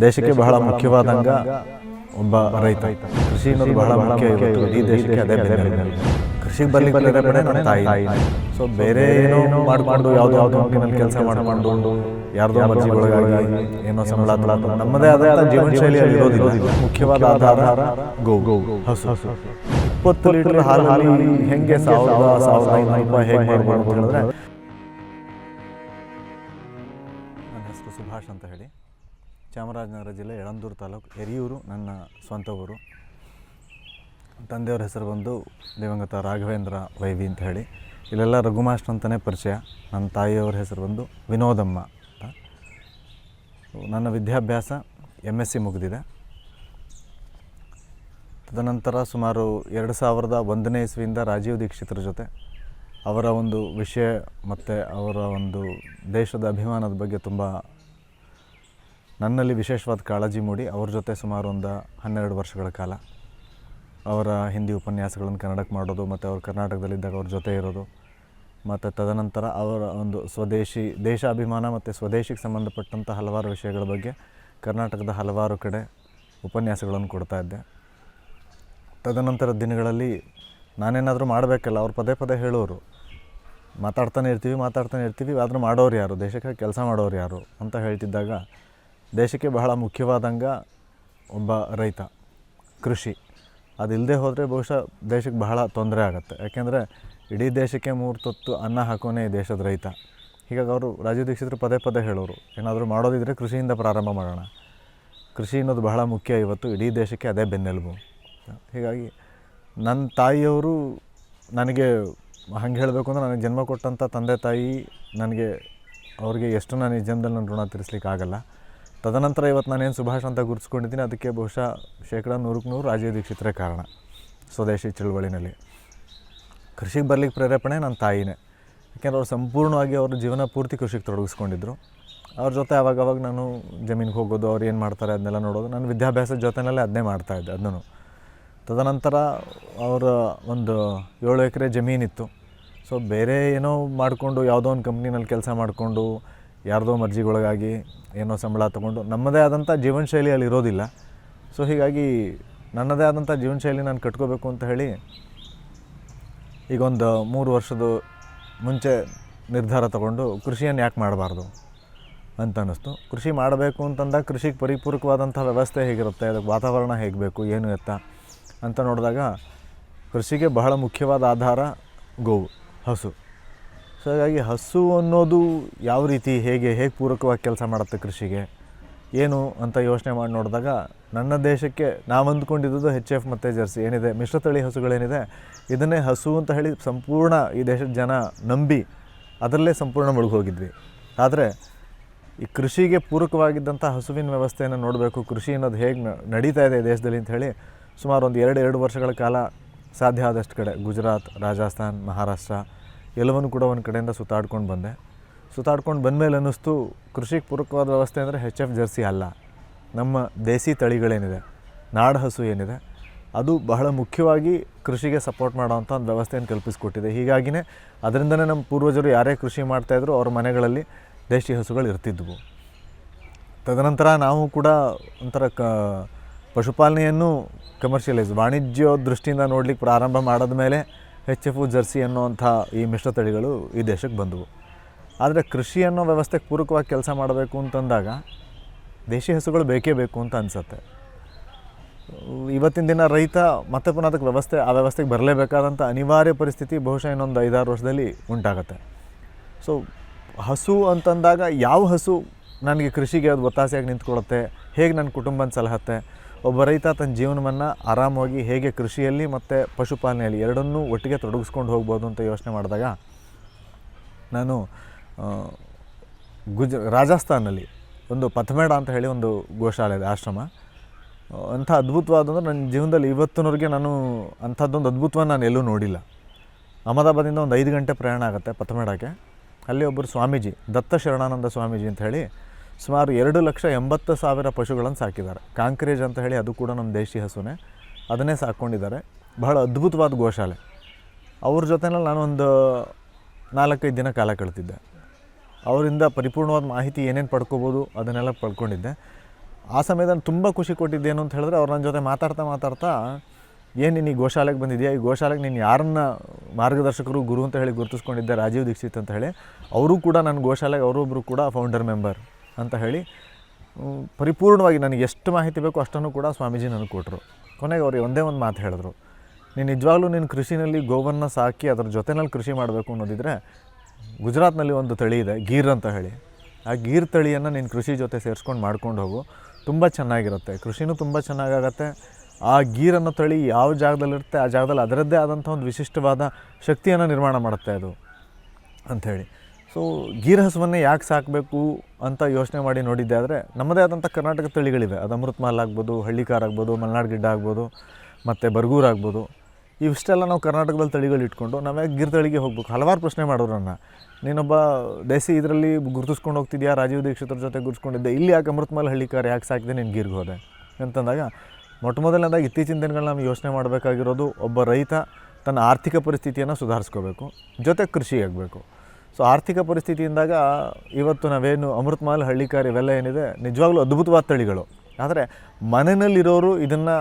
ದೇಶಕ್ಕೆ ಬಹಳ ಮುಖ್ಯವಾದಂಗ ಒಬ್ಬ ರೈತ. ಕೃಷಿ ಅನ್ನೋದು ಬಹಳ ಮುಖ್ಯ ಇವತ್ತು. ಇಡೀ ದೇಶಕ್ಕೆ ಅದೇ ಬೆನ್ನೆಲುಬು. ಕೃಷಿಗೆ ಬರ್ಲಿಕ್ಕೆ ಪ್ರೇರೇಪಣೆ ನನ್ನ ತಾಯಿ. ಸೊ ಬೇರೆ ಏನೋ ಮಾಡಿಕೊಂಡು ಯಾವುದೋ ಯಾವ್ದು ಕಂಪ್ನಿನಲ್ಲಿ ಕೆಲಸ ಮಾಡಿಕೊಂಡು ಯಾರ್ದೋ ಮರ್ಜಿ ಒಳಗಾಗಿ ಏನೋ ಸಂಬಳ. ನಮ್ಮದೇ ಆದ ಜೀವನ ಶೈಲಿಯಲ್ಲಿ ಇರೋದಿಲ್ಲ. ಮುಖ್ಯವಾದ ಆಧಾರ ಗೋ. ಗೋ. ಹಸು. ಹಸು. ಇಪ್ಪತ್ತು ಲೀಟರ್ ಹಾಲು ಹೆಂಗೆ ಸಾವಿರದ ಸಾವಿರದ ಐನೂರು ರೂಪಾಯಿ ಹೇಗೆ ಮಾಡ್ಬೋದು ಅಂತ ಚಾಮರಾಜನಗರ ಜಿಲ್ಲೆ ಯಳಂದೂರು ತಾಲೂಕು ಎರಿಯೂರು ನನ್ನ ಸ್ವಂತ ಊರು. ತಂದೆಯವ್ರ ಹೆಸರು ಬಂದು ದಿವಂಗತ ರಾಘವೇಂದ್ರ ವೈವಿ ಅಂತ ಹೇಳಿ. ಇಲ್ಲೆಲ್ಲ ರಘುಮಾಸ್ಟರ್ ಅಂತಲೇ ಪರಿಚಯ. ನನ್ನ ತಾಯಿಯವ್ರ ಹೆಸರು ಬಂದು ವಿನೋದಮ್ಮ ಅಂತ. ನನ್ನ ವಿದ್ಯಾಭ್ಯಾಸ ಎಂ ಎಸ್ ಸಿ ಮುಗಿದಿದೆ. ತದನಂತರ ಸುಮಾರು ಎರಡು ಸಾವಿರದ ಒಂದನೇ ಇಸ್ವಿಯಿಂದ ರಾಜೀವ್ ದೀಕ್ಷಿತರ ಜೊತೆ ಅವರ ಒಂದು ವಿಷಯ ಮತ್ತು ಅವರ ಒಂದು ದೇಶದ ಅಭಿಮಾನದ ಬಗ್ಗೆ ತುಂಬ ನನ್ನಲ್ಲಿ ವಿಶೇಷವಾದ ಕಾಳಜಿ ಮೂಡಿ ಅವ್ರ ಜೊತೆ ಸುಮಾರು ಒಂದು ಹನ್ನೆರಡು ವರ್ಷಗಳ ಕಾಲ ಅವರ ಹಿಂದಿ ಉಪನ್ಯಾಸಗಳನ್ನು ಕನ್ನಡಕ್ಕೆ ಮಾಡೋದು ಮತ್ತು ಅವರು ಕರ್ನಾಟಕದಲ್ಲಿದ್ದಾಗ ಅವ್ರ ಜೊತೆ ಇರೋದು. ಮತ್ತು ತದನಂತರ ಅವರ ಒಂದು ಸ್ವದೇಶಿ ದೇಶಾಭಿಮಾನ ಮತ್ತು ಸ್ವದೇಶಿಗೆ ಸಂಬಂಧಪಟ್ಟಂಥ ಹಲವಾರು ವಿಷಯಗಳ ಬಗ್ಗೆ ಕರ್ನಾಟಕದ ಹಲವಾರು ಕಡೆ ಉಪನ್ಯಾಸಗಳನ್ನು ಕೊಡ್ತಾ ಇದ್ದೆ. ತದನಂತರ ದಿನಗಳಲ್ಲಿ ನಾನೇನಾದರೂ ಮಾಡಬೇಕಲ್ಲ, ಅವ್ರು ಪದೇ ಪದೇ ಹೇಳೋರು, ಮಾತಾಡ್ತಾನೆ ಇರ್ತೀವಿ ಮಾತಾಡ್ತಾನೆ ಇರ್ತೀವಿ, ಆದರೂ ಮಾಡೋರು ಯಾರು? ದೇಶಕ್ಕೆ ಕೆಲಸ ಮಾಡೋರು ಯಾರು? ಅಂತ ಹೇಳ್ತಿದ್ದಾಗ ದೇಶಕ್ಕೆ ಬಹಳ ಮುಖ್ಯವಾದಂಗ ಒಬ್ಬ ರೈತ, ಕೃಷಿ. ಅದಿಲ್ಲದೆ ಹೋದರೆ ಬಹುಶಃ ದೇಶಕ್ಕೆ ಬಹಳ ತೊಂದರೆ ಆಗುತ್ತೆ. ಯಾಕೆಂದರೆ ಇಡೀ ದೇಶಕ್ಕೆ ಮೂರು ತೊತ್ತು ಅನ್ನ ಹಾಕೋನೇ ಈ ದೇಶದ ರೈತ. ಹೀಗಾಗಿ ಅವರು ರಾಜೀವ್ ದೀಕ್ಷಿತರು ಪದೇ ಪದೇ ಹೇಳೋರು, ಏನಾದರೂ ಮಾಡೋದಿದ್ರೆ ಕೃಷಿಯಿಂದ ಪ್ರಾರಂಭ ಮಾಡೋಣ. ಕೃಷಿ ಅನ್ನೋದು ಬಹಳ ಮುಖ್ಯ ಇವತ್ತು, ಇಡೀ ದೇಶಕ್ಕೆ ಅದೇ ಬೆನ್ನೆಲುಬು. ಹೀಗಾಗಿ ನನ್ನ ತಾಯಿಯವರು ನನಗೆ ಹಂಗೆ ಹೇಳಬೇಕು ಅಂದರೆ ನನಗೆ ಜನ್ಮ ಕೊಟ್ಟಂಥ ತಂದೆ ತಾಯಿ ನನಗೆ ಅವ್ರಿಗೆ ಎಷ್ಟು ನಾನು ಈ ಜನ್ಮದಲ್ಲಿ ನನ್ನ ಋಣ ತೀರಿಸ್ಲಿಕ್ಕೆ ಆಗಲ್ಲ ತದನಂತರ ಇವತ್ತು ನಾನೇನು ಸುಭಾಷ್ ಅಂತ ಗುರುತಿಸ್ಕೊಂಡಿದ್ದೀನಿ, ಅದಕ್ಕೆ ಬಹುಶಃ ಶೇಕಡ ನೂರಕ್ಕೆ ನೂರು ರಾಜೀವ್ ದೀಕ್ಷಿತರೇ ಕಾರಣ, ಸ್ವದೇಶಿ ಚಳುವಳಿನಲ್ಲಿ. ಕೃಷಿಗೆ ಬರಲಿಕ್ಕೆ ಪ್ರೇರೇಪಣೆ ನನ್ನ ತಾಯಿನೇ, ಯಾಕೆಂದರೆ ಅವ್ರು ಸಂಪೂರ್ಣವಾಗಿ ಅವ್ರ ಜೀವನ ಪೂರ್ತಿ ಕೃಷಿಗೆ ತೊಡಗಿಸ್ಕೊಂಡಿದ್ರು. ಅವ್ರ ಜೊತೆ ಅವಾಗವಾಗ ಅವಾಗ ನಾನು ಜಮೀನಿಗೆ ಹೋಗೋದು, ಅವ್ರು ಏನು ಮಾಡ್ತಾರೆ ಅದನ್ನೆಲ್ಲ ನೋಡೋದು, ನಾನು ವಿದ್ಯಾಭ್ಯಾಸದ ಜೊತೆಯಲ್ಲೇ ಅದನ್ನೇ ಮಾಡ್ತಾಯಿದ್ದೆ ಅದನ್ನು. ತದನಂತರ ಅವರ ಒಂದು ಏಳು ಎಕರೆ ಜಮೀನಿತ್ತು. ಸೊ ಬೇರೆ ಏನೋ ಮಾಡಿಕೊಂಡು, ಯಾವುದೋ ಒಂದು ಕಂಪ್ನಿನಲ್ಲಿ ಕೆಲಸ ಮಾಡಿಕೊಂಡು ಯಾರ್ದೋ ಮರ್ಜಿಗೊಳಗಾಗಿ ಏನೋ ಸಂಬಳ ತೊಗೊಂಡು ನಮ್ಮದೇ ಆದಂಥ ಜೀವನ ಶೈಲಿಯಲ್ಲಿ ಇರೋದಿಲ್ಲ. ಸೊ ಹೀಗಾಗಿ ನನ್ನದೇ ಆದಂಥ ಜೀವನ ಶೈಲಿ ನಾನು ಕಟ್ಕೋಬೇಕು ಅಂತ ಹೇಳಿ ಈಗೊಂದು ಮೂರು ವರ್ಷದ ಮುಂಚೆ ನಿರ್ಧಾರ ತಗೊಂಡು ಕೃಷಿಯನ್ನು ಯಾಕೆ ಮಾಡಬಾರ್ದು ಅಂತ ಅನ್ನಿಸ್ತು. ಕೃಷಿ ಮಾಡಬೇಕು ಅಂತಂದಾಗ ಕೃಷಿಗೆ ಪರಿಪೂರಕವಾದಂಥ ವ್ಯವಸ್ಥೆ ಹೇಗಿರುತ್ತೆ, ಅದಕ್ಕೆ ವಾತಾವರಣ ಹೇಗೆ ಬೇಕು, ಏನು ಎತ್ತ ಅಂತ ನೋಡಿದಾಗ ಕೃಷಿಗೆ ಬಹಳ ಮುಖ್ಯವಾದ ಆಧಾರ ಗೋವು, ಹಸು. ಸೊ ಹಾಗಾಗಿ ಹಸು ಅನ್ನೋದು ಯಾವ ರೀತಿ, ಹೇಗೆ ಹೇಗೆ ಪೂರಕವಾಗಿ ಕೆಲಸ ಮಾಡುತ್ತೆ ಕೃಷಿಗೆ? ಏನು ಅಂತ ಯೋಚನೆ ಮಾಡಿ ನೋಡಿದಾಗ ನನ್ನ ದೇಶಕ್ಕೆ ನಾವು ಅಂದ್ಕೊಂಡಿದ್ದು ಹೆಚ್ ಎಫ್ ಮತ್ತು ಜರ್ಸಿ. ಏನಿದೆ? ಮಿಶ್ರತಳಿ ಹಸುಗಳೇನಿದೆ? ಇದನ್ನೇ ಹಸು ಅಂತ ಹೇಳಿ ಸಂಪೂರ್ಣ ಈ ದೇಶದ ಜನ ನಂಬಿ ಅದರಲ್ಲೇ ಸಂಪೂರ್ಣ ಮುಳುಗೋಗಿದ್ವಿ ಆದರೆ ಈ ಕೃಷಿಗೆ ಪೂರಕವಾಗಿದ್ದಂಥ ಹಸುವಿನ ವ್ಯವಸ್ಥೆಯನ್ನು ನೋಡಬೇಕು. ಕೃಷಿ ಅನ್ನೋದು ಹೇಗೆ ನಡೀತಾ ಇದೆ ದೇಶದಲ್ಲಿ ಅಂತ ಹೇಳಿ ಸುಮಾರು ಒಂದು ಎರಡು ಎರಡು ವರ್ಷಗಳ ಕಾಲ ಸಾಧ್ಯ ಆದಷ್ಟು ಕಡೆ. ಗುಜರಾತ್, ರಾಜಸ್ಥಾನ್, ಮಹಾರಾಷ್ಟ್ರ ಎಲ್ಲವನ್ನೂ ಕೂಡ ಒಂದು ಕಡೆಯಿಂದ ಸುತ್ತಾಡ್ಕೊಂಡು ಬಂದೆ. ಸುತ್ತಾಡ್ಕೊಂಡು ಬಂದಮೇಲೆ ಅನ್ನಿಸ್ತು, ಕೃಷಿಗೆ ಪೂರಕವಾದ ವ್ಯವಸ್ಥೆ ಅಂದರೆ ಹೆಚ್ ಎಫ್ ಜರ್ಸಿ ಅಲ್ಲ. ನಮ್ಮ ದೇಸಿ ತಳಿಗಳೇನಿದೆ ನಾಡ ಹಸು ಏನಿದೆ, ಅದು ಬಹಳ ಮುಖ್ಯವಾಗಿ ಕೃಷಿಗೆ ಸಪೋರ್ಟ್ ಮಾಡೋವಂಥ ಒಂದು ವ್ಯವಸ್ಥೆಯನ್ನು ಕಲ್ಪಿಸಿಕೊಟ್ಟಿದೆ. ಹೀಗಾಗಿನೇ ಅದರಿಂದನೇ ನಮ್ಮ ಪೂರ್ವಜರು ಯಾರೇ ಕೃಷಿ ಮಾಡ್ತಾಯಿದ್ರು ಅವ್ರ ಮನೆಗಳಲ್ಲಿ ದೇಶಿ ಹಸುಗಳು ಇರ್ತಿದ್ವು. ತದನಂತರ ನಾವು ಕೂಡ ಒಂಥರ ಕ, ಪಶುಪಾಲನೆಯನ್ನು ಕಮರ್ಷಿಯಲೈಸ್ ವಾಣಿಜ್ಯ ದೃಷ್ಟಿಯಿಂದ ನೋಡಲಿಕ್ಕೆ ಪ್ರಾರಂಭ ಮಾಡಿದ ಮೇಲೆ ಹೆಚ್ ಎಫ್ ಜರ್ಸಿ ಅನ್ನೋವಂಥ ಈ ಮಿಶ್ರ ತಳಿಗಳು ಈ ದೇಶಕ್ಕೆ ಬಂದವು. ಆದರೆ ಕೃಷಿ ಅನ್ನೋ ವ್ಯವಸ್ಥೆಗೆ ಪೂರಕವಾಗಿ ಕೆಲಸ ಮಾಡಬೇಕು ಅಂತಂದಾಗ ದೇಶಿ ಹಸುಗಳು ಬೇಕೇ ಬೇಕು ಅಂತ ಅನಿಸುತ್ತೆ. ಇವತ್ತಿನ ದಿನ ರೈತ ಮತ್ತೆ ಪುನಃ ಅದಕ್ಕೆ ವ್ಯವಸ್ಥೆ, ಆ ವ್ಯವಸ್ಥೆಗೆ ಬರಲೇಬೇಕಾದಂಥ ಅನಿವಾರ್ಯ ಪರಿಸ್ಥಿತಿ ಬಹುಶಃ ಇನ್ನೊಂದು ಐದಾರು ವರ್ಷದಲ್ಲಿ ಉಂಟಾಗತ್ತೆ. ಸೊ ಹಸು ಅಂತಂದಾಗ ಯಾವ ಹಸು ನನಗೆ ಕೃಷಿಗೆ ಅದು ಒತ್ತಾಸೆಯಾಗಿ ನಿಂತ್ಕೊಳ್ಳುತ್ತೆ? ಹೇಗೆ ನನ್ನ ಕುಟುಂಬನ ಸಲಹತ್ತೆ? ಒಬ್ಬ ರೈತ ತನ್ನ ಜೀವನವನ್ನು ಆರಾಮವಾಗಿ ಹೇಗೆ ಕೃಷಿಯಲ್ಲಿ ಮತ್ತು ಪಶುಪಾಲನೆಯಲ್ಲಿ ಎರಡನ್ನೂ ಒಟ್ಟಿಗೆ ತೊಡಗಿಸ್ಕೊಂಡು ಹೋಗ್ಬೋದು ಅಂತ ಯೋಚನೆ ಮಾಡಿದಾಗ ನಾನು ಗುಜ, ರಾಜಸ್ಥಾನಲ್ಲಿ ಒಂದು ಪಥಮೇಡ ಅಂತ ಹೇಳಿ ಒಂದು ಗೋಶಾಲೆ ಇದೆ, ಆಶ್ರಮ. ಅಂಥ ಅದ್ಭುತವಾದಂದ್ರೆ ನನ್ನ ಜೀವನದಲ್ಲಿ ಇವತ್ತಿನವರೆಗೆ ನಾನು ಅಂಥದ್ದೊಂದು ಅದ್ಭುತವನ್ನು ನಾನು ಎಲ್ಲೂ ನೋಡಿಲ್ಲ. ಅಹಮದಾಬಾದಿಂದ ಒಂದು ಐದು ಗಂಟೆ ಪ್ರಯಾಣ ಆಗುತ್ತೆ ಪಥಮೇಡಕ್ಕೆ. ಅಲ್ಲಿ ಒಬ್ಬರು ಸ್ವಾಮೀಜಿ ದತ್ತ ಶರಣಾನಂದ ಸ್ವಾಮೀಜಿ ಅಂತ ಹೇಳಿ ಸುಮಾರು ಎರಡು ಲಕ್ಷ ಎಂಬತ್ತು ಸಾವಿರ ಪಶುಗಳನ್ನು ಸಾಕಿದ್ದಾರೆ. ಕಾಂಕ್ರೇಜ್ ಅಂತ ಹೇಳಿ ಅದು ಕೂಡ ನಮ್ಮ ದೇಶಿ ಹಸುನೇ. ಅದನ್ನೇ ಸಾಕ್ಕೊಂಡಿದ್ದಾರೆ ಬಹಳ ಅದ್ಭುತವಾದ ಗೋಶಾಲೆ. ಅವ್ರ ಜೊತೆನಲ್ಲಿ ನಾನೊಂದು ನಾಲ್ಕೈದು ದಿನ ಕಾಲ ಕಳ್ತಿದ್ದೆ ಅವರಿಂದ ಪರಿಪೂರ್ಣವಾದ ಮಾಹಿತಿ ಏನೇನು ಪಡ್ಕೋಬೋದು ಅದನ್ನೆಲ್ಲ ಪಡ್ಕೊಂಡಿದ್ದೆ. ಆ ಸಮಯದಲ್ಲಿ ತುಂಬ ಖುಷಿ ಕೊಟ್ಟಿದ್ದೇನು ಅಂತ ಹೇಳಿದ್ರೆ ಅವ್ರು ನನ್ನ ಜೊತೆ ಮಾತಾಡ್ತಾ ಮಾತಾಡ್ತಾ, ಏನು ನೀನು ಈ ಗೋಶಾಲೆಗೆ ಬಂದಿದೆಯಾ? ಈ ಗೋಶಾಲೆಗೆ ನೀನು ಯಾರನ್ನ ಮಾರ್ಗದರ್ಶಕರು, ಗುರು ಅಂತ ಹೇಳಿ ಗುರುತಿಸ್ಕೊಂಡಿದ್ದೆ, ರಾಜೀವ್ ದೀಕ್ಷಿತ್ ಅಂತ ಹೇಳಿ, ಅವರು ಕೂಡ ನನ್ನ ಗೋಶಾಲೆಗೆ ಅವರೊಬ್ಬರು ಕೂಡ ಫೌಂಡರ್ ಮೆಂಬರ್ ಅಂತ ಹೇಳಿ ಪರಿಪೂರ್ಣವಾಗಿ ನನಗೆ ಎಷ್ಟು ಮಾಹಿತಿ ಬೇಕು ಅಷ್ಟನ್ನು ಕೂಡ ಸ್ವಾಮೀಜಿ ನನಗೆ ಕೊಟ್ಟರು ಕೊನೆಗೆ ಅವ್ರು ಒಂದೇ ಒಂದು ಮಾತು ಹೇಳಿದ್ರು. ನೀನು ನಿಜವಾಗ್ಲೂ ನೀನು ಕೃಷಿನಲ್ಲಿ ಗೋವನ್ನು ಸಾಕಿ ಅದರ ಜೊತೆನಲ್ಲಿ ಕೃಷಿ ಮಾಡಬೇಕು ಅನ್ನೋದಿದ್ರೆ ಗುಜರಾತ್ನಲ್ಲಿ ಒಂದು ತಳಿ ಇದೆ, ಗೀರ್ ಅಂತ ಹೇಳಿ. ಆ ಗೀರ್ ತಳಿಯನ್ನು ನೀನು ಕೃಷಿ ಜೊತೆ ಸೇರಿಸ್ಕೊಂಡು ಮಾಡ್ಕೊಂಡು ಹೋಗು. ತುಂಬ ಚೆನ್ನಾಗಿರುತ್ತೆ. ಕೃಷಿನೂ ತುಂಬ ಚೆನ್ನಾಗಾಗತ್ತೆ. ಆ ಗೀರ್ ಅನ್ನೋ ತಳಿ ಯಾವ ಜಾಗದಲ್ಲಿರುತ್ತೆ, ಆ ಜಾಗದಲ್ಲಿ ಅದರದ್ದೇ ಆದಂಥ ಒಂದು ವಿಶಿಷ್ಟವಾದ ಶಕ್ತಿಯನ್ನು ನಿರ್ಮಾಣ ಮಾಡುತ್ತೆ ಅದು ಅಂಥೇಳಿ ಸೊ ಗೀರ್ ಹಸುವನ್ನೇ ಯಾಕೆ ಸಾಕಬೇಕು ಅಂತ ಯೋಚನೆ ಮಾಡಿ ನೋಡಿದ್ದೆ ಆದರೆ ನಮ್ಮದೇ ಆದಂಥ ಕರ್ನಾಟಕ ತಳಿಗಳಿವೆ. ಅದು ಅಮೃತ್ ಮಹಲ್ ಆಗ್ಬೋದು, ಹಳ್ಳಿಕಾರ್ ಆಗ್ಬೋದು, ಮಲ್ನಾಡ್ ಗಿಡ್ಡ ಆಗ್ಬೋದು, ಮತ್ತು ಬರ್ಗೂರ್ ಆಗ್ಬೋದು. ಇವಿಷ್ಟೆಲ್ಲ ನಾವು ಕರ್ನಾಟಕದಲ್ಲಿ ತಳಿಗಳು ಇಟ್ಕೊಂಡು ನಾವೇ ಗಿರ್ ತಳಿಗೆ ಹೋಗ್ಬೇಕು? ಹಲವಾರು ಪ್ರಶ್ನೆ ಮಾಡೋರು ನನ್ನ ನೀನೊಬ್ಬ ದೇಸಿ ಇದರಲ್ಲಿ ಗುರುತಿಸ್ಕೊಂಡು ಹೋಗ್ತಿದ್ಯಾ? ರಾಜೀವ್ ದೀಕ್ಷಿತರ ಜೊತೆ ಗುರುತಿಸ್ಕೊಂಡಿದ್ದೆ. ಇಲ್ಲಿ ಯಾಕೆ ಅಮೃತ್ ಮಹಲ್ ಹಳ್ಳಿಕಾರ್ ಯಾಕೆ ಸಾಕಿದೆ ನೀನು ಗಿರ್ಗೆ ಹೋದೆ? ಅಂತಂದಾಗ ಮೊಟ್ಟ ಮೊದಲನೇದಾಗಿ ಇತ್ತೀಚಿನ ದಿನಗಳಲ್ಲಿ ನಾವು ಯೋಚನೆ ಮಾಡಬೇಕಾಗಿರೋದು ಒಬ್ಬ ರೈತ ತನ್ನ ಆರ್ಥಿಕ ಪರಿಸ್ಥಿತಿಯನ್ನು ಸುಧಾರಿಸ್ಕೋಬೇಕು, ಜೊತೆ ಕೃಷಿ ಆಗಬೇಕು. ಸೊ ಆರ್ಥಿಕ ಪರಿಸ್ಥಿತಿಯಿಂದಾಗ ಇವತ್ತು ನಾವೇನು ಅಮೃತ್ ಮಹಲ್ ಹಳ್ಳಿಕಾರ್ ಇವೆಲ್ಲ ಏನಿದೆ, ನಿಜವಾಗ್ಲೂ ಅದ್ಭುತವಾದ ತಳಿಗಳು. ಆದರೆ ಮನೆಯಲ್ಲಿರೋರು ಇದನ್ನು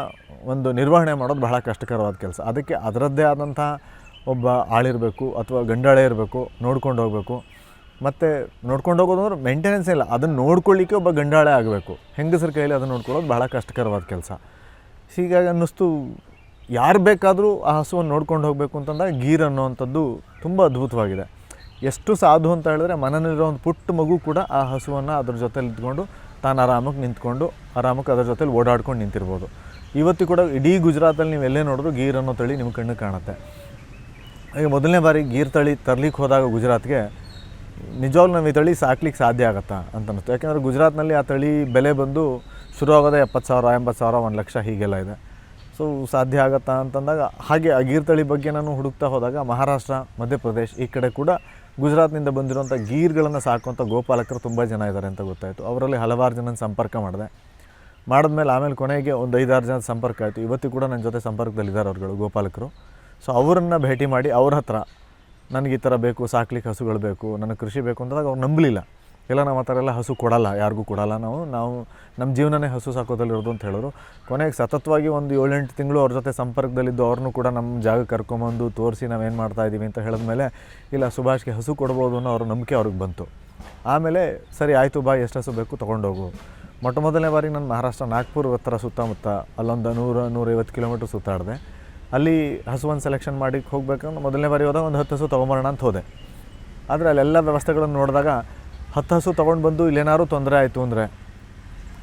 ಒಂದು ನಿರ್ವಹಣೆ ಮಾಡೋದು ಬಹಳ ಕಷ್ಟಕರವಾದ ಕೆಲಸ. ಅದಕ್ಕೆ ಅದರದ್ದೇ ಆದಂತಹ ಒಬ್ಬ ಆಳಿರಬೇಕು ಅಥವಾ ಗಂಡಾಳೆ ಇರಬೇಕು, ನೋಡ್ಕೊಂಡು ಹೋಗಬೇಕು. ಮತ್ತು ನೋಡ್ಕೊಂಡು ಹೋಗೋದು ಅಂದ್ರೆ ಮೇಂಟೆನೆನ್ಸ್ ಇಲ್ಲ, ಅದನ್ನು ನೋಡ್ಕೊಳ್ಳಿಕ್ಕೆ ಒಬ್ಬ ಗಂಡಾಳೆ ಆಗಬೇಕು. ಹೆಂಗಸರ ಕೈಯಲ್ಲಿ ಅದನ್ನು ನೋಡ್ಕೊಳ್ಳೋದು ಬಹಳ ಕಷ್ಟಕರವಾದ ಕೆಲಸ. ಹೀಗಾಗಿ ಅನ್ನಿಸ್ತು, ಯಾರು ಬೇಕಾದರೂ ಆ ಹಸುವನ್ನು ನೋಡ್ಕೊಂಡು ಹೋಗಬೇಕು ಅಂತಂದಾಗ ಗೀರ್ ಅನ್ನೋವಂಥದ್ದು ತುಂಬ ಅದ್ಭುತವಾಗಿದೆ. ಎಷ್ಟು ಸಾಧು ಅಂತ ಹೇಳಿದ್ರೆ ಮನೆಯಲ್ಲಿರೋ ಒಂದು ಪುಟ್ಟ ಮಗು ಕೂಡ ಆ ಹಸುವನ್ನು ಅದ್ರ ಜೊತೆಲಿ ಇದ್ಕೊಂಡು ತಾನು ಆರಾಮಾಗಿ ನಿಂತ್ಕೊಂಡು ಆರಾಮಕ್ಕೆ ಅದ್ರ ಜೊತೆಲಿ ಓಡಾಡ್ಕೊಂಡು ನಿಂತಿರ್ಬೋದು. ಇವತ್ತು ಕೂಡ ಇಡೀ ಗುಜರಾತಲ್ಲಿ ನೀವು ಎಲ್ಲೇ ನೋಡಿದ್ರು ಗೀರ್ ಅನ್ನೋ ತಳಿ ನಿಮ್ಮ ಕಣ್ಣು ಕಾಣುತ್ತೆ. ಈಗ ಮೊದಲನೇ ಬಾರಿ ಗೀರ್ ತಳಿ ತರ್ಲಿಕ್ಕೆ ಹೋದಾಗ ಗುಜರಾತ್ಗೆ ನಿಜವಾಗ್ಲೂ ನಾವು ಈ ತಳಿ ಸಾಕ್ಲಿಕ್ಕೆ ಸಾಧ್ಯ ಆಗುತ್ತಾ ಅಂತ ಅನ್ನಿಸ್ತು. ಯಾಕೆಂದರೆ ಗುಜರಾತ್ನಲ್ಲಿ ಆ ತಳಿ ಬೆಲೆ ಬಂದು ಶುರು ಆಗೋದೇ ಎಪ್ಪತ್ತು ಸಾವಿರ, ಎಂಬತ್ತು ಸಾವಿರ, ಒಂದು ಲಕ್ಷ ಹೀಗೆಲ್ಲ ಇದೆ. ಸೊ ಸಾಧ್ಯ ಆಗತ್ತಾ ಅಂತಂದಾಗ ಹಾಗೆ ಆ ಗೀರ್ ತಳಿ ಬಗ್ಗೆ ನಾನು ಹುಡುಕ್ತಾ ಹೋದಾಗ ಮಹಾರಾಷ್ಟ್ರ, ಮಧ್ಯಪ್ರದೇಶ್ ಈ ಕಡೆ ಕೂಡ ಗುಜರಾತ್ನಿಂದ ಬಂದಿರುವಂಥ ಗೀರ್ಗಳನ್ನು ಸಾಕುವಂಥ ಗೋಪಾಲಕರು ತುಂಬ ಜನ ಇದ್ದಾರೆ ಅಂತ ಗೊತ್ತಾಯಿತು. ಅವರಲ್ಲಿ ಹಲವಾರು ಜನ ಸಂಪರ್ಕ ಮಾಡಿದೆ. ಮಾಡಿದ್ಮೇಲೆ ಆಮೇಲೆ ಕೊನೆಗೆ ಒಂದು ಐದಾರು ಜನ ಸಂಪರ್ಕ ಆಯಿತು. ಇವತ್ತು ಕೂಡ ನನ್ನ ಜೊತೆ ಸಂಪರ್ಕದಲ್ಲಿದ್ದಾರೆ ಅವ್ರುಗಳು ಗೋಪಾಲಕರು. ಸೊ ಅವರನ್ನು ಭೇಟಿ ಮಾಡಿ ಅವ್ರ ಹತ್ರ, ನನಗೆ ಈ ಥರ ಬೇಕು, ಸಾಕ್ಲಿಕ್ಕೆ ಹಸುಗಳು ಬೇಕು, ನನಗೆ ಕೃಷಿ ಬೇಕು ಅಂತಂದಾಗ ಅವ್ರು ನಂಬಲಿಲ್ಲ. ಇಲ್ಲ, ನಾವು ಆ ಥರ ಎಲ್ಲ ಹಸು ಕೊಡಲ್ಲ, ಯಾರಿಗೂ ಕೊಡಲ್ಲ ನಾವು. ನಾವು ನಮ್ಮ ಜೀವನನೇ ಹಸು ಸಾಕೋದಲ್ಲಿರೋದು ಅಂತ ಹೇಳಿದ್ರು ಕೊನೆಗೆ ಸತತವಾಗಿ ಒಂದು ಏಳೆಂಟು ತಿಂಗಳು ಅವ್ರ ಜೊತೆ ಸಂಪರ್ಕದಲ್ಲಿದ್ದು ಅವ್ರನ್ನೂ ಕೂಡ ನಮ್ಮ ಜಾಗ ಕರ್ಕೊಂಬಂದು ತೋರಿಸಿ ನಾವೇನು ಮಾಡ್ತಾ ಇದ್ದೀವಿ ಅಂತ ಹೇಳಿದ್ಮೇಲೆ, ಇಲ್ಲ, ಸುಭಾಷ್ಗೆ ಹಸು ಕೊಡ್ಬೋದು ಅನ್ನೋ ಅವ್ರ ನಂಬಿಕೆ ಅವ್ರಿಗೆ ಬಂತು. ಆಮೇಲೆ, ಸರಿ, ಆಯಿತು, ಬಾ, ಎಷ್ಟು ಹಸು ಬೇಕು ತೊಗೊಂಡೋಗು. ಮೊಟ್ಟ ಮೊದಲನೇ ಬಾರಿಗೆ ನಾನು ಮಹಾರಾಷ್ಟ್ರ ನಾಗ್ಪುರ್ ಹತ್ರ ಸುತ್ತಮುತ್ತ, ಅಲ್ಲೊಂದು ನೂರ, ನೂರೈವತ್ತು ಕಿಲೋಮೀಟ್ರ್ ಸುತ್ತಾಡಿದೆ. ಅಲ್ಲಿ ಹಸುವನ್ನು ಸೆಲೆಕ್ಷನ್ ಮಾಡಿ ಹೋಗ್ಬೇಕಂದ್ರೆ ಮೊದಲನೇ ಬಾರಿ ಹೋದಾಗ ಒಂದು ಹತ್ತು ಹಸು ತೊಗೊಂಬರೋಣ ಅಂತ ಹೋದೆ. ಆದರೆ ಅಲ್ಲೆಲ್ಲ ವ್ಯವಸ್ಥೆಗಳನ್ನು ನೋಡಿದಾಗ ಹತ್ತು ಹಸು ತೊಗೊಂಡು ಬಂದು ಇಲ್ಲೇನಾದ್ರು ತೊಂದರೆ ಆಯಿತು ಅಂದರೆ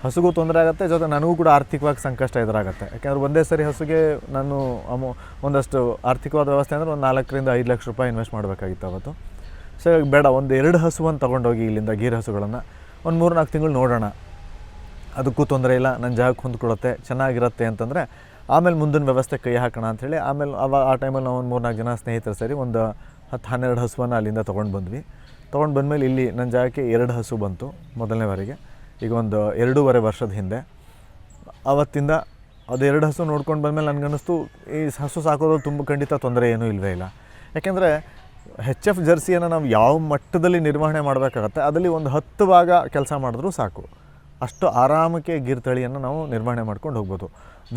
ಹಸುಗೂ ತೊಂದರೆ ಆಗುತ್ತೆ, ಜೊತೆ ನನಗೂ ಕೂಡ ಆರ್ಥಿಕವಾಗಿ ಸಂಕಷ್ಟ ಎದುರಾಗುತ್ತೆ. ಯಾಕೆಂದ್ರೆ ಒಂದೇ ಸರಿ ಹಸುಗೆ ನಾನು ಅಮೌ, ಒಂದಷ್ಟು ಆರ್ಥಿಕವಾದ ವ್ಯವಸ್ಥೆ ಅಂದರೆ ಒಂದು ನಾಲ್ಕರಿಂದ ಐದು ಲಕ್ಷ ರೂಪಾಯಿ ಇನ್ವೆಸ್ಟ್ ಮಾಡಬೇಕಾಗಿತ್ತು ಅವತ್ತು. ಸೊ ಬೇಡ, ಒಂದು ಎರಡು ಹಸುವನ್ನು ತೊಗೊಂಡೋಗಿ ಇಲ್ಲಿಂದ ಗೀರ್ ಹಸುಗಳನ್ನು ಒಂದು ಮೂರು ನಾಲ್ಕು ತಿಂಗಳು ನೋಡೋಣ. ಅದಕ್ಕೂ ತೊಂದರೆ ಇಲ್ಲ ನನ್ನ ಜಾಗಕ್ಕೆ ಹೊಂದ್ಕೊಡುತ್ತೆ ಚೆನ್ನಾಗಿರುತ್ತೆ ಅಂತಂದರೆ ಆಮೇಲೆ ಮುಂದಿನ ವ್ಯವಸ್ಥೆ ಕೈ ಹಾಕೋಣ ಅಂಥೇಳಿ ಆಮೇಲೆ ಅವ, ಆ ಟೈಮಲ್ಲಿ ನಾವು ಒಂದು ಮೂರು ನಾಲ್ಕು ಜನ ಸ್ನೇಹಿತರು ಸೇರಿ ಒಂದು ಹತ್ತು ಹನ್ನೆರಡು ಹಸುವನ್ನು ಅಲ್ಲಿಂದ ತೊಗೊಂಡು ಬಂದ್ವಿ. ತೊಗೊಂಡು ಬಂದಮೇಲೆ ಇಲ್ಲಿ ನನ್ನ ಜಾಗಕ್ಕೆ ಎರಡು ಹಸು ಬಂತು ಮೊದಲನೇ ಬಾರಿಗೆ. ಈಗ ಒಂದು ಎರಡೂವರೆ ವರ್ಷದ ಹಿಂದೆ. ಆವತ್ತಿಂದ ಅದು ಎರಡು ಹಸು ನೋಡ್ಕೊಂಡು ಬಂದಮೇಲೆ ನನಗನ್ನಿಸ್ತು, ಈ ಹಸು ಸಾಕೋದ್ರಲ್ಲಿ ತುಂಬ ಖಂಡಿತ ತೊಂದರೆ ಏನೂ ಇಲ್ಲವೇ ಇಲ್ಲ. ಯಾಕೆಂದರೆ ಹೆಚ್ ಎಫ್ ಜರ್ಸಿಯನ್ನು ನಾವು ಯಾವ ಮಟ್ಟದಲ್ಲಿ ನಿರ್ವಹಣೆ ಮಾಡಬೇಕಾಗತ್ತೆ, ಅದರಲ್ಲಿ ಒಂದು ಹತ್ತು ಭಾಗ ಕೆಲಸ ಮಾಡಿದ್ರೂ ಸಾಕು. ಅಷ್ಟು ಆರಾಮಕ್ಕೆ ಗಿರ್ ತಳಿಯನ್ನು ನಾವು ನಿರ್ವಹಣೆ ಮಾಡ್ಕೊಂಡು ಹೋಗ್ಬೋದು.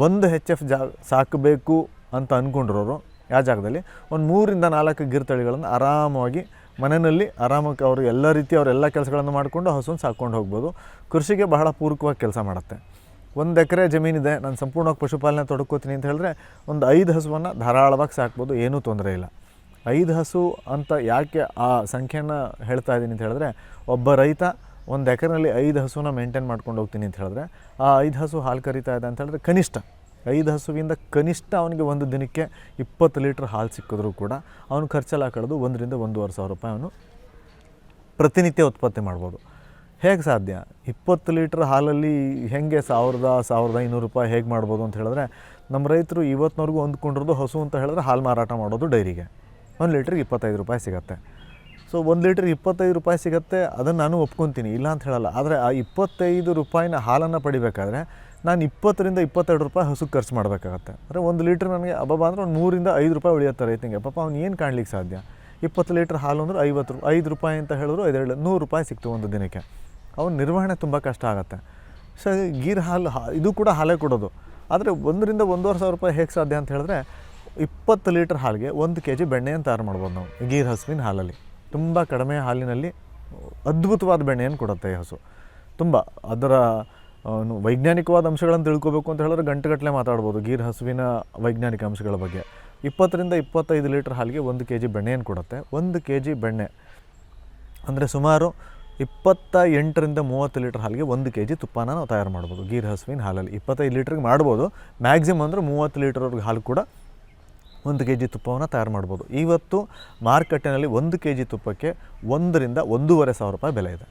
ಒಂದು ಹೆಚ್ ಎಫ್ ಜಾ, ಸಾಕಬೇಕು ಅಂತ ಅಂದ್ಕೊಂಡಿರೋರು ಯಾವ ಜಾಗದಲ್ಲಿ ಒಂದು ಮೂರಿಂದ ನಾಲ್ಕು ಗಿರ್ ತಳಿಗಳನ್ನು ಆರಾಮವಾಗಿ ಮನೆಯಲ್ಲಿ ಆರಾಮಕ್ಕೆ ಅವರು ಎಲ್ಲ ರೀತಿ ಅವರೆಲ್ಲ ಕೆಲಸಗಳನ್ನು ಮಾಡಿಕೊಂಡು ಹಸುವನ್ನು ಸಾಕ್ಕೊಂಡು ಹೋಗ್ಬೋದು. ಕೃಷಿಗೆ ಬಹಳ ಪೂರಕವಾಗಿ ಕೆಲಸ ಮಾಡುತ್ತೆ. ಒಂದು ಎಕರೆ ಜಮೀನಿದೆ ನಾನು ಸಂಪೂರ್ಣವಾಗಿ ಪಶುಪಾಲನೆ ತೊಡಕೋತೀನಿ ಅಂತ ಹೇಳಿದ್ರೆ ಒಂದು ಐದು ಹಸುವನ್ನು ಧಾರಾಳವಾಗಿ ಸಾಕ್ಬೋದು, ಏನೂ ತೊಂದರೆ ಇಲ್ಲ. ಐದು ಹಸು ಅಂತ ಯಾಕೆ ಆ ಸಂಖ್ಯೆಯನ್ನು ಹೇಳ್ತಾ ಇದ್ದೀನಿ ಅಂತ ಹೇಳಿದ್ರೆ, ಒಬ್ಬ ರೈತ ಒಂದು ಎಕರೆನಲ್ಲಿ ಐದು ಹಸುನ ಮೇಂಟೈನ್ ಮಾಡ್ಕೊಂಡು ಹೋಗ್ತೀನಿ ಅಂತ ಹೇಳಿದ್ರೆ, ಆ ಐದು ಹಸು ಹಾಲು ಕರಿತಾ ಇದೆ ಅಂತ ಹೇಳಿದ್ರೆ ಕನಿಷ್ಠ ಐದು ಹಸುವಿಂದ ಕನಿಷ್ಠ ಅವನಿಗೆ ಒಂದು ದಿನಕ್ಕೆ ಇಪ್ಪತ್ತು ಲೀಟ್ರ್ ಹಾಲು ಸಿಕ್ಕಿದ್ರೂ ಕೂಡ ಅವನು ಖರ್ಚೆಲ್ಲ ಕಳೆದು ಒಂದರಿಂದ ಒಂದೂವರೆ ಸಾವಿರ ರೂಪಾಯಿ ಅವನು ಪ್ರತಿನಿತ್ಯ ಉತ್ಪತ್ತಿ ಮಾಡ್ಬೋದು. ಹೇಗೆ ಸಾಧ್ಯ? ಇಪ್ಪತ್ತು ಲೀಟ್ರ್ ಹಾಲಲ್ಲಿ ಹೇಗೆ ಸಾವಿರದ ಸಾವಿರದ ಐನೂರು ರೂಪಾಯಿ ಹೇಗೆ ಮಾಡ್ಬೋದು ಅಂತ ಹೇಳಿದ್ರೆ ನಮ್ಮ ರೈತರು ಇವತ್ತಿನವರೆಗೂ ಹೊಂದ್ಕೊಂಡಿರೋದು ಹಸು ಅಂತ ಹೇಳಿದ್ರೆ ಹಾಲು ಮಾರಾಟ ಮಾಡೋದು ಡೈರಿಗೆ. ಒಂದು ಲೀಟ್ರಿಗೆ ಇಪ್ಪತ್ತೈದು ರೂಪಾಯಿ ಸಿಗುತ್ತೆ. ಸೊ, ಒಂದು ಲೀಟ್ರಿಗೆ ಇಪ್ಪತ್ತೈದು ರೂಪಾಯಿ ಸಿಗುತ್ತೆ, ಅದನ್ನು ನಾನು ಒಪ್ಕೊತೀನಿ. ಇಲ್ಲ ಅಂತ ಹೇಳಲ್ಲ. ಆದರೆ ಆ ಇಪ್ಪತ್ತೈದು ರೂಪಾಯಿನ ಹಾಲನ್ನು ಪಡಿಬೇಕಾದ್ರೆ ನಾನು ಇಪ್ಪತ್ತರಿಂದ ಇಪ್ಪತ್ತೆರಡು ರೂಪಾಯಿ ಹಸುಗೆ ಖರ್ಚು ಮಾಡಬೇಕಾಗತ್ತೆ. ಅಂದರೆ ಒಂದು ಲೀಟ್ರ್ ನನಗೆ ಅಬ್ಬಬ್ಬ ಅಂದರೆ ಒಂದು ನೂರಿಂದ ಐದು ರೂಪಾಯಿ ಉಳಿಯುತ್ತೆ ರೈತನಿಗೆ ಪಾಪ ಅವ್ನು ಏನು ಕಾಣ್ಲಿಕ್ಕೆ ಸಾಧ್ಯ? ಇಪ್ಪತ್ತು ಲೀಟ್ರ್ ಹಾಲು ಅಂದ್ರೆ ಐವತ್ತು ರೂಪಾಯಿ ಐದು ರೂಪಾಯಿ ಅಂತ ಹೇಳಿದ್ರು, ಐದೆರಡು ನೂರು ರೂಪಾಯಿ ಸಿಕ್ತು ಒಂದು ದಿನಕ್ಕೆ. ಅವ್ನ ನಿರ್ವಹಣೆ ತುಂಬ ಕಷ್ಟ ಆಗುತ್ತೆ. ಸೊ ಗೀರ್ ಹಾಲು ಇದು ಕೂಡ ಹಾಲೇ ಕೊಡೋದು. ಆದರೆ ಒಂದರಿಂದ ಒಂದೂವರೆ ಸಾವಿರ ರೂಪಾಯಿ ಹೇಗೆ ಸಾಧ್ಯ ಅಂತ ಹೇಳಿದ್ರೆ, ಇಪ್ಪತ್ತು ಲೀಟ್ರ್ ಹಾಲಿಗೆ ಒಂದು ಕೆ ಜಿ ಬೆಣ್ಣೆಯನ್ನು ತಯಾರು ಮಾಡ್ಬೋದು ನಾವು ಗೀರ್ ಹಸುವಿನ ಹಾಲಲ್ಲಿ. ತುಂಬ ಕಡಿಮೆ ಹಾಲಿನಲ್ಲಿ ಅದ್ಭುತವಾದ ಬೆಣ್ಣೆಯನ್ನು ಕೊಡುತ್ತೆ ಈ ಹಸು. ತುಂಬ ಅದರ ವೈಜ್ಞಾನಿಕವಾದ ಅಂಶಗಳನ್ನು ತಿಳ್ಕೊಬೇಕು ಅಂತ ಹೇಳಿದ್ರೆ ಗಂಟೆಗಟ್ಟಲೆ ಮಾತಾಡ್ಬೋದು. ಗೀರ್ ಹಸುವಿನ ವೈಜ್ಞಾನಿಕ ಅಂಶಗಳ ಬಗ್ಗೆ. ಇಪ್ಪತ್ತರಿಂದ ಇಪ್ಪತ್ತೈದು ಲೀಟ್ರ್ ಹಾಲಿಗೆ ಒಂದು ಕೆ ಜಿ ಬೆಣ್ಣೆಯನ್ನು ಕೊಡುತ್ತೆ. ಒಂದು ಕೆ ಜಿ ಬೆಣ್ಣೆ ಅಂದರೆ ಸುಮಾರು ಇಪ್ಪತ್ತ ಎಂಟರಿಂದ ಮೂವತ್ತು ಲೀಟ್ರ್ ಹಾಲಿಗೆ ಒಂದು ಕೆ ಜಿ ತುಪ್ಪನ ನಾವು ತಯಾರು ಮಾಡ್ಬೋದು. ಗೀರ್ ಹಸುವಿನ ಹಾಲಲ್ಲಿ ಇಪ್ಪತ್ತೈದು ಲೀಟ್ರಿಗೆ ಮಾಡ್ಬೋದು. ಮ್ಯಾಕ್ಸಿಮಮ್ ಅಂದರೆ ಮೂವತ್ತು ಲೀಟ್ರ್ವರೆಗೆ ಹಾಲು ಕೂಡ ಒಂದು ಕೆ ಜಿ ತುಪ್ಪವನ್ನು ತಯಾರು ಮಾಡ್ಬೋದು. ಇವತ್ತು ಮಾರುಕಟ್ಟೆಯಲ್ಲಿ ಒಂದು ಕೆ ಜಿ ತುಪ್ಪಕ್ಕೆ ಒಂದರಿಂದ ಒಂದೂವರೆ ಸಾವಿರ ರೂಪಾಯಿ ಬೆಲೆ ಇದೆ.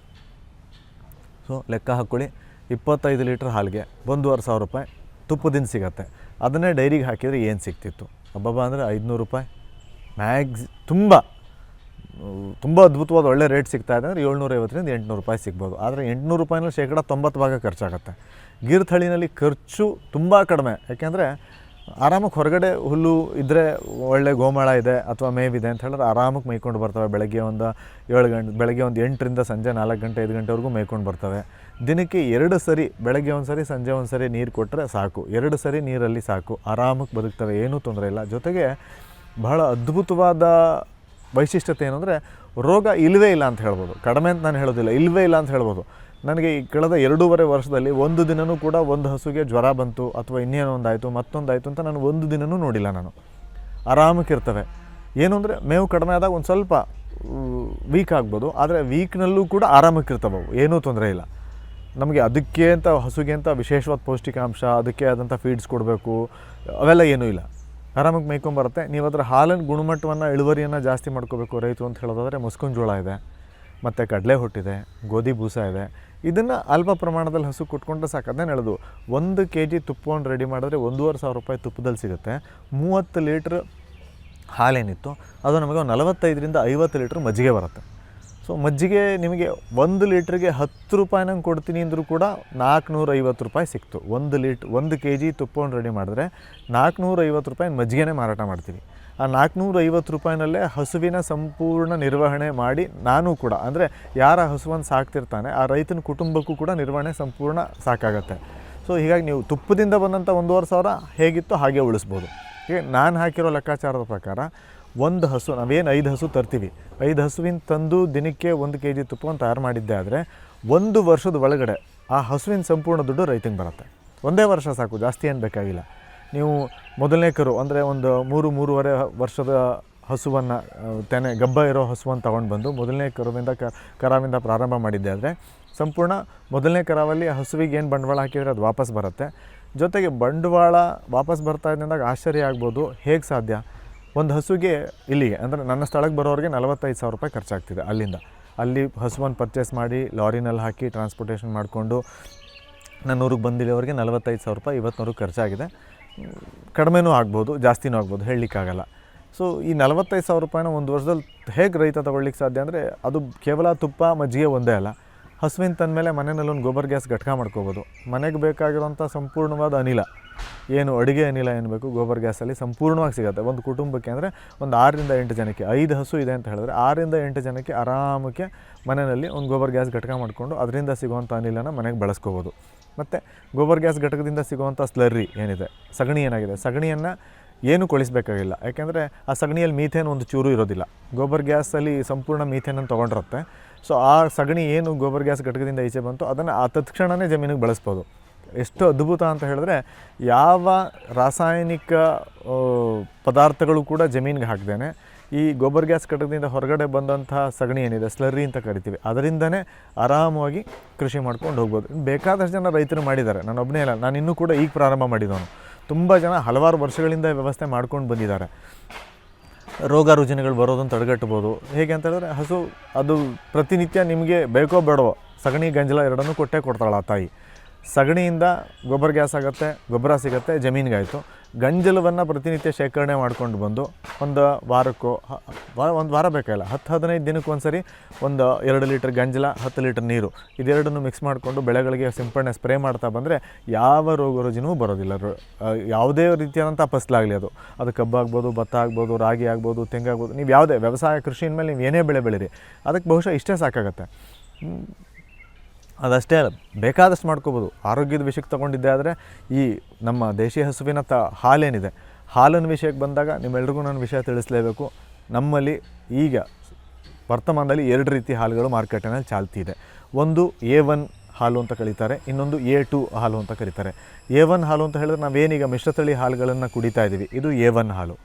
ಸೊ, ಲೆಕ್ಕ ಹಾಕ್ಕೊಳ್ಳಿ. ಇಪ್ಪತ್ತೈದು ಲೀಟ್ರ್ ಹಾಲಿಗೆ ಒಂದೂವರೆ ಸಾವಿರ ರೂಪಾಯಿ ತುಪ್ಪದಿಂದ ಸಿಗತ್ತೆ. ಅದನ್ನೇ ಡೈರಿಗೆ ಹಾಕಿದರೆ ಏನು ಸಿಗ್ತಿತ್ತು? ಹಬ್ಬಬ್ಬ ಅಂದರೆ ಐದುನೂರು ರೂಪಾಯಿ. ಮ್ಯಾಕ್ಸ್ ತುಂಬ ತುಂಬ ಅದ್ಭುತವಾದ ಒಳ್ಳೆ ರೇಟ್ ಸಿಗ್ತಾ ಇದೆ ಅಂದರೆ ಏಳ್ನೂರೈವತ್ತರಿಂದ ಎಂಟುನೂರು ರೂಪಾಯಿ ಸಿಗ್ಬೋದು. ಆದರೆ ಎಂಟುನೂರು ರೂಪಾಯಿನಲ್ಲಿ ಶೇಕಡ ತೊಂಬತ್ತು ಭಾಗ ಖರ್ಚಾಗುತ್ತೆ. ಗಿರ್ ತಳಿನಲ್ಲಿ ಖರ್ಚು ತುಂಬ ಕಡಿಮೆ. ಯಾಕೆಂದರೆ ಆರಾಮಕ್ಕೆ ಹೊರಗಡೆ ಹುಲ್ಲು ಇದ್ದರೆ ಒಳ್ಳೆ ಗೋಮಾಳ ಇದೆ ಅಥವಾ ಮೇವಿದೆ ಅಂತ ಹೇಳಿದ್ರೆ ಆರಾಮಕ್ಕೆ ಮೇಯ್ಕೊಂಡು ಬರ್ತವೆ. ಬೆಳಗ್ಗೆ ಒಂದು ಏಳು ಗಂಟೆ, ಬೆಳಗ್ಗೆ ಒಂದು ಎಂಟರಿಂದ ಸಂಜೆ ನಾಲ್ಕು ಗಂಟೆ, ಐದು ಗಂಟೆವರೆಗೂ ಮೇಯ್ಕೊಂಡು ಬರ್ತವೆ. ದಿನಕ್ಕೆ ಎರಡು ಸರಿ, ಬೆಳಗ್ಗೆ ಒಂದು ಸರಿ, ಸಂಜೆ ಒಂದು ಸರಿ ನೀರು ಕೊಟ್ಟರೆ ಸಾಕು. ಎರಡು ಸರಿ ನೀರಲ್ಲಿ ಸಾಕು. ಆರಾಮಕ್ಕೆ ಬದುಕ್ತವೆ ಏನೂ ತೊಂದರೆ ಇಲ್ಲ. ಜೊತೆಗೆ ಬಹಳ ಅದ್ಭುತವಾದ ವೈಶಿಷ್ಟ್ಯತೆ ಏನಂದರೆ, ರೋಗ ಇಲ್ಲವೇ ಇಲ್ಲ ಅಂತ ಹೇಳ್ಬೋದು. ಕಡಿಮೆ ಅಂತ ನಾನು ಹೇಳೋದಿಲ್ಲ ಇಲ್ಲವೇ ಇಲ್ಲ ಅಂತ ಹೇಳ್ಬೋದು. ನನಗೆ ಈ ಕಳೆದ ಎರಡೂವರೆ ವರ್ಷದಲ್ಲಿ ಒಂದು ದಿನವೂ ಕೂಡ ಒಂದು ಹಸುಗೆ ಜ್ವರ ಬಂತು, ಅಥವಾ ಇನ್ನೇನೋ ಒಂದಾಯಿತು, ಮತ್ತೊಂದಾಯಿತು ಅಂತ ನಾನು ಒಂದು ದಿನವೂ ನೋಡಿಲ್ಲ ನಾನು. ಆರಾಮಕ್ಕಿರ್ತವೆ ಏನು ಅಂದರೆ, ಮೇವು ಕಡಿಮೆ ಆದಾಗ ಒಂದು ಸ್ವಲ್ಪ ವೀಕ್ ಆಗ್ಬೋದು. ಆದರೆ ವೀಕ್ನಲ್ಲೂ ಕೂಡ ಆರಾಮಕ್ಕೆ ಇರ್ತವೆ ಏನೂ ತೊಂದರೆ ಇಲ್ಲ. ನಮಗೆ ಅದಕ್ಕೆ ಅಂತ ಹಸುಗೆ ಅಂತ ವಿಶೇಷವಾದ ಪೌಷ್ಟಿಕಾಂಶ, ಅದಕ್ಕೆ ಆದಂಥ ಫೀಡ್ಸ್ ಕೊಡಬೇಕು, ಅವೆಲ್ಲ ಏನೂ ಇಲ್ಲ. ಆರಾಮಾಗಿ ಮೈಕೊಂಬರುತ್ತೆ ನೀವು ಅದರ ಹಾಲಿನ ಗುಣಮಟ್ಟವನ್ನು, ಇಳುವರಿಯನ್ನು ಜಾಸ್ತಿ ಮಾಡ್ಕೋಬೇಕು ರೈತರು ಅಂತ ಹೇಳೋದಾದರೆ ಮುಸ್ಕುನ್ ಜೋಳ ಇದೆ, ಮತ್ತು ಕಡಲೆ ಹೊಟ್ಟಿದೆ, ಗೋಧಿ ಬೂಸ ಇದೆ. ಇದನ್ನು ಅಲ್ಪ ಪ್ರಮಾಣದಲ್ಲಿ ಹಸು ಕೊಟ್ಕೊಂಡ್ರೆ ಸಾಕು. ಅದನ್ನೇ ಹೇಳೋದು, ಒಂದು ಕೆ ಜಿ ತುಪ್ಪವನ್ನು ರೆಡಿ ಮಾಡಿದ್ರೆ ಒಂದೂವರೆ ಸಾವಿರ ರೂಪಾಯಿ ತುಪ್ಪದಲ್ಲಿ ಸಿಗುತ್ತೆ. ಮೂವತ್ತು ಲೀಟ್ರ್ ಹಾಲೇನಿತ್ತು. ಅದು ನಮಗೆ ನಲವತ್ತೈದರಿಂದ ಐವತ್ತು ಲೀಟ್ರ್ ಮಜ್ಜಿಗೆ ಬರುತ್ತೆ. ಸೊ ಮಜ್ಜಿಗೆ ನಿಮಗೆ ಒಂದು ಲೀಟ್ರಿಗೆ ಹತ್ತು ರೂಪಾಯಿನಂಗೆ ಕೊಡ್ತೀನಿ ಅಂದರೂ ಕೂಡ ನಾಲ್ಕುನೂರ ಐವತ್ತು ರೂಪಾಯಿ ಸಿಕ್ತು. ಒಂದು ಲೀಟ್, ಒಂದು ಕೆ ಜಿ ತುಪ್ಪವನ್ನು ರೆಡಿ ಮಾಡಿದ್ರೆ ನಾಲ್ಕುನೂರೈವತ್ತು ರೂಪಾಯಿ ಮಜ್ಜಿಗೆನೇ ಮಾರಾಟ ಮಾಡ್ತೀವಿ ಆ ನಾಲ್ಕುನೂರ ಐವತ್ತು ರೂಪಾಯಿನಲ್ಲೇ ಹಸುವಿನ ಸಂಪೂರ್ಣ ನಿರ್ವಹಣೆ ಮಾಡಿ ನಾನು ಕೂಡ, ಅಂದರೆ ಯಾರ ಹಸುವನ್ನು ಸಾಕ್ತಿರ್ತಾನೆ, ಆ ರೈತನ ಕುಟುಂಬಕ್ಕೂ ಕೂಡ ನಿರ್ವಹಣೆ ಸಂಪೂರ್ಣ ಸಾಕಾಗತ್ತೆ. ಸೊ ಹೀಗಾಗಿ ನೀವು ತುಪ್ಪದಿಂದ ಬಂದಂಥ ಒಂದೂವರೆ ಸಾವಿರ ಹೇಗಿತ್ತು ಹಾಗೆ ಉಳಿಸ್ಬೋದು. ಈಗ ನಾನು ಹಾಕಿರೋ ಲೆಕ್ಕಾಚಾರದ ಪ್ರಕಾರ ಒಂದು ಹಸು, ನಾವೇನು ಐದು ಹಸು ತರ್ತೀವಿ. ಐದು ಹಸುವಿನ ತಂದು ದಿನಕ್ಕೆ ಒಂದು ಕೆ ಜಿ ತುಪ್ಪವನ್ನು ತಯಾರು ಮಾಡಿದ್ದೆ ಆದರೆ ಒಂದು ವರ್ಷದ ಒಳಗಡೆ ಆ ಹಸುವಿನ ಸಂಪೂರ್ಣ ದುಡ್ಡು ರೈತಂಗೆ ಬರುತ್ತೆ. ಒಂದೇ ವರ್ಷ ಸಾಕು, ಜಾಸ್ತಿ ಏನು ಬೇಕಾಗಿಲ್ಲ. ನೀವು ಮೊದಲನೇ ಕರು, ಅಂದರೆ ಒಂದು ಮೂರು, ಮೂರುವರೆ ವರ್ಷದ ಹಸುವನ್ನು ತೆನೆ, ಗಬ್ಬ ಇರೋ ಹಸುವನ್ನು ತೊಗೊಂಡು ಬಂದು ಮೊದಲನೇ ಕರುವಿಂದ ಕರಾವಿಂದ ಪ್ರಾರಂಭ ಮಾಡಿದ್ದೆ ಆದರೆ ಸಂಪೂರ್ಣ ಮೊದಲನೇ ಕರಾವಲ್ಲಿ ಹಸುವಿಗೆ ಏನು ಬಂಡವಾಳ ಹಾಕಿದರೆ ಅದು ವಾಪಸ್ ಬರುತ್ತೆ. ಜೊತೆಗೆ ಬಂಡವಾಳ ವಾಪಸ್ ಬರ್ತಾ ಇದ್ದಂದಾಗ ಆಶ್ಚರ್ಯ ಆಗ್ಬೋದು, ಹೇಗೆ ಸಾಧ್ಯ? ಒಂದು ಹಸುಗೆ ಇಲ್ಲಿಗೆ, ಅಂದರೆ ನನ್ನ ಸ್ಥಳಕ್ಕೆ ಬರೋರಿಗೆ ನಲವತ್ತೈದು ಸಾವಿರ ರೂಪಾಯಿ ಖರ್ಚಾಗ್ತಿದೆ ಅಲ್ಲಿಂದ. ಅಲ್ಲಿ ಹಸುವನ್ನು ಪರ್ಚೇಸ್ ಮಾಡಿ, ಲಾರಿನಲ್ಲಿ ಹಾಕಿ ಟ್ರಾನ್ಸ್ಪೋರ್ಟೇಷನ್ ಮಾಡಿಕೊಂಡು, ನನ್ನ ಊರಿಗೆ ಬಂದಿರೋರಿಗೆ ನಲವತ್ತೈದು ಸಾವಿರ ರೂಪಾಯಿ ಇವತ್ತು ಖರ್ಚಾಗಿದೆ. ಕಡಿಮೆನೂ ಆಗ್ಬೋದು, ಜಾಸ್ತಿನೂ ಆಗ್ಬೋದು, ಹೇಳಲಿಕ್ಕಾಗಲ್ಲ. ಸೊ ಈ ನಲವತ್ತೈದು ಸಾವಿರ ರೂಪಾಯಿನ ಒಂದು ವರ್ಷದಲ್ಲಿ ಹೇಗೆ ರೈತ ತಗೊಳ್ಳಿಕ್ಕೆ ಸಾಧ್ಯ ಅಂದರೆ, ಅದು ಕೇವಲ ತುಪ್ಪ, ಮಜ್ಜಿಗೆ ಒಂದೇ ಅಲ್ಲ. ಹಸುವಿನ ತಂದಮೇಲೆ ಮನೆಯಲ್ಲಿ ಒಂದು ಗೋಬರ್ ಗ್ಯಾಸ್ ಘಟಕ ಮಾಡ್ಕೋಬೋದು. ಮನೆಗೆ ಬೇಕಾಗಿರೋಂಥ ಸಂಪೂರ್ಣವಾದ ಅನಿಲ. ಏನು ಅಡುಗೆ ಅನಿಲ ಏನು ಬೇಕು ಗೋಬರ್ ಗ್ಯಾಸಲ್ಲಿ ಸಂಪೂರ್ಣವಾಗಿ ಸಿಗುತ್ತೆ. ಒಂದು ಕುಟುಂಬಕ್ಕೆ ಅಂದರೆ ಒಂದು ಆರರಿಂದ ಎಂಟು ಜನಕ್ಕೆ, ಐದು ಹಸು ಇದೆ ಅಂತ ಹೇಳಿದ್ರೆ ಆರರಿಂದ ಎಂಟು ಜನಕ್ಕೆ ಆರಾಮಕ್ಕೆ ಮನೆಯಲ್ಲಿ ಒಂದು ಗೋಬರ್ ಗ್ಯಾಸ್ ಘಟಕ ಮಾಡಿಕೊಂಡು ಅದರಿಂದ ಸಿಗುವಂಥ ಅನಿಲನ ಮನೆಗೆ ಬಳಸ್ಕೋಬೋದು. ಮತ್ತು ಗೋಬರ್ ಗ್ಯಾಸ್ ಘಟಕದಿಂದ ಸಿಗುವಂಥ ಸ್ಲರ್ರಿ ಏನಿದೆ? ಸಗಣಿ ಏನಾಗಿದೆ? ಸಗಣಿಯನ್ನು ಏನು ಕೊಳಿಸಬೇಕಾಗಿಲ್ಲ. ಯಾಕೆಂದರೆ ಆ ಸಗಣಿಯಲ್ಲಿ ಮೀಥೇನ್ ಒಂದು ಚೂರು ಇರೋದಿಲ್ಲ. ಗೋಬರ್ ಗ್ಯಾಸಲ್ಲಿ ಸಂಪೂರ್ಣ ಮೀಥೇನನ್ನು ತೊಗೊಂಡಿರುತ್ತೆ. ಸೊ ಆ ಸಗಣಿ ಏನು ಗೋಬರ್ ಗ್ಯಾಸ್ ಘಟಕದಿಂದ ಈಚೆ ಬಂತು ಅದನ್ನು ಆ ತತ್ಕ್ಷಣವೇ ಜಮೀನಿಗೆ ಬಳಸ್ಬೋದು. ಎಷ್ಟು ಅದ್ಭುತ ಅಂತ ಹೇಳಿದ್ರೆ ಯಾವ ರಾಸಾಯನಿಕ ಪದಾರ್ಥಗಳು ಕೂಡ ಜಮೀನಿಗೆ ಹಾಕ್ದೇನೆ ಈ ಗೋಬರ್ ಗ್ಯಾಸ್ ಘಟಕದಿಂದ ಹೊರಗಡೆ ಬಂದಂತಹ ಸಗಣಿ ಏನಿದೆ, ಸ್ಲರ್ರಿ ಅಂತ ಕರಿತೀವಿ. ಅದರಿಂದನೇ ಆರಾಮವಾಗಿ ಕೃಷಿ ಮಾಡ್ಕೊಂಡು ಹೋಗ್ಬೋದು. ಬೇಕಾದಷ್ಟು ಜನ ರೈತರು ಮಾಡಿದ್ದಾರೆ. ನಾನು ಒಬ್ಬನೇ ಇಲ್ಲ ನಾನು ಇನ್ನೂ ಕೂಡ ಈಗ ಪ್ರಾರಂಭ ಮಾಡಿದವನು. ತುಂಬ ಜನ ಹಲವಾರು ವರ್ಷಗಳಿಂದ ವ್ಯವಸ್ಥೆ ಮಾಡ್ಕೊಂಡು ಬಂದಿದ್ದಾರೆ. ರೋಗ ರುಜಿನಗಳು ಬರೋದನ್ನು ತಡೆಗಟ್ಬೋದು ಹೇಗೆ ಅಂತ ಹೇಳಿದ್ರೆ, ಹಸು ಅದು ಪ್ರತಿನಿತ್ಯ ನಿಮಗೆ ಬೇಕೋ ಬೇಡವೋ ಸಗಣಿ ಗಂಜಲ ಎರಡನ್ನೂ ಕೊಟ್ಟೇ ಕೊಡ್ತಾಳೆ ಆ ತಾಯಿ. ಸಗಣಿಯಿಂದ ಗೊಬ್ಬರ ಗ್ಯಾಸ್ ಆಗುತ್ತೆ, ಗೊಬ್ಬರ ಸಿಗುತ್ತೆ, ಜಮೀನಿಗಾಯಿತು. ಗಂಜಲವನ್ನು ಪ್ರತಿನಿತ್ಯ ಶೇಖರಣೆ ಮಾಡ್ಕೊಂಡು ಬಂದು ಒಂದು ವಾರಕ್ಕೋ ವಾರ ಒಂದು ವಾರ ಬೇಕಾಗಿಲ್ಲ ಹತ್ತು ಹದಿನೈದು ದಿನಕ್ಕೆ ಒಂದು ಸರಿ ಒಂದು ಎರಡು ಲೀಟರ್ ಗಂಜಲ, ಹತ್ತು ಲೀಟರ್ ನೀರು ಇದೆರಡನ್ನು ಮಿಕ್ಸ್ ಮಾಡಿಕೊಂಡು ಬೆಳೆಗಳಿಗೆ ಸಿಂಪಡಣೆ ಸ್ಪ್ರೇ ಮಾಡ್ತಾ ಬಂದರೆ ಯಾವ ರೋಗ ರುಜಿನೂ ಬರೋದಿಲ್ಲ. ಯಾವುದೇ ರೀತಿಯಾದಂಥ ಫಸ್ಲಾಗಲಿ ಅದು. ಅದು ಕಬ್ಬಾಗ್ಬೋದು ಭತ್ತ ಆಗ್ಬೋದು, ರಾಗಿ ಆಗ್ಬೋದು ತೆಂಗಾಗ್ಬೋದು ನೀವು ಯಾವುದೇ ವ್ಯವಸಾಯ ಕೃಷಿಯ ಮೇಲೆ ನೀವು ಏನೇ ಬೆಳೆ ಬೆಳೀರಿ, ಅದಕ್ಕೆ ಬಹುಶಃ ಇಷ್ಟೇ ಸಾಕಾಗತ್ತೆ. ಅದಷ್ಟೇ ಬೇಕಾದಷ್ಟು ಮಾಡ್ಕೋಬೋದು. ಆರೋಗ್ಯದ ವಿಷಯಕ್ಕೆ ತೊಗೊಂಡಿದ್ದೆ ಆದರೆ ಈ ನಮ್ಮ ದೇಶೀಯ ಹಸುವಿನ ತ, ಹಾಲೇನಿದೆ. ಹಾಲಿನ ವಿಷಯಕ್ಕೆ ಬಂದಾಗ ನಿಮ್ಮೆಲ್ರಿಗೂ ನಾನು ವಿಷಯ ತಿಳಿಸಲೇಬೇಕು. ನಮ್ಮಲ್ಲಿ ಈಗ ವರ್ತಮಾನದಲ್ಲಿ ಎರಡು ರೀತಿ ಹಾಲುಗಳು ಮಾರ್ಕೆಟಿನಲ್ಲಿ ಚಾಲ್ತಿ ಇದೆ ಒಂದು ಎ ಒನ್ ಹಾಲು ಅಂತ ಕರೀತಾರೆ, ಇನ್ನೊಂದು ಎ ಟು ಹಾಲು ಅಂತ ಕರೀತಾರೆ. ಎ ಒನ್ ಹಾಲು ಅಂತ ಹೇಳಿದ್ರೆ ನಾವೇನೀಗ ಮಿಶ್ರತಳಿ ಹಾಲುಗಳನ್ನು ಕುಡಿತಾ ಇದ್ದೀವಿ ಇದು ಎ ಒನ್ ಹಾಲು.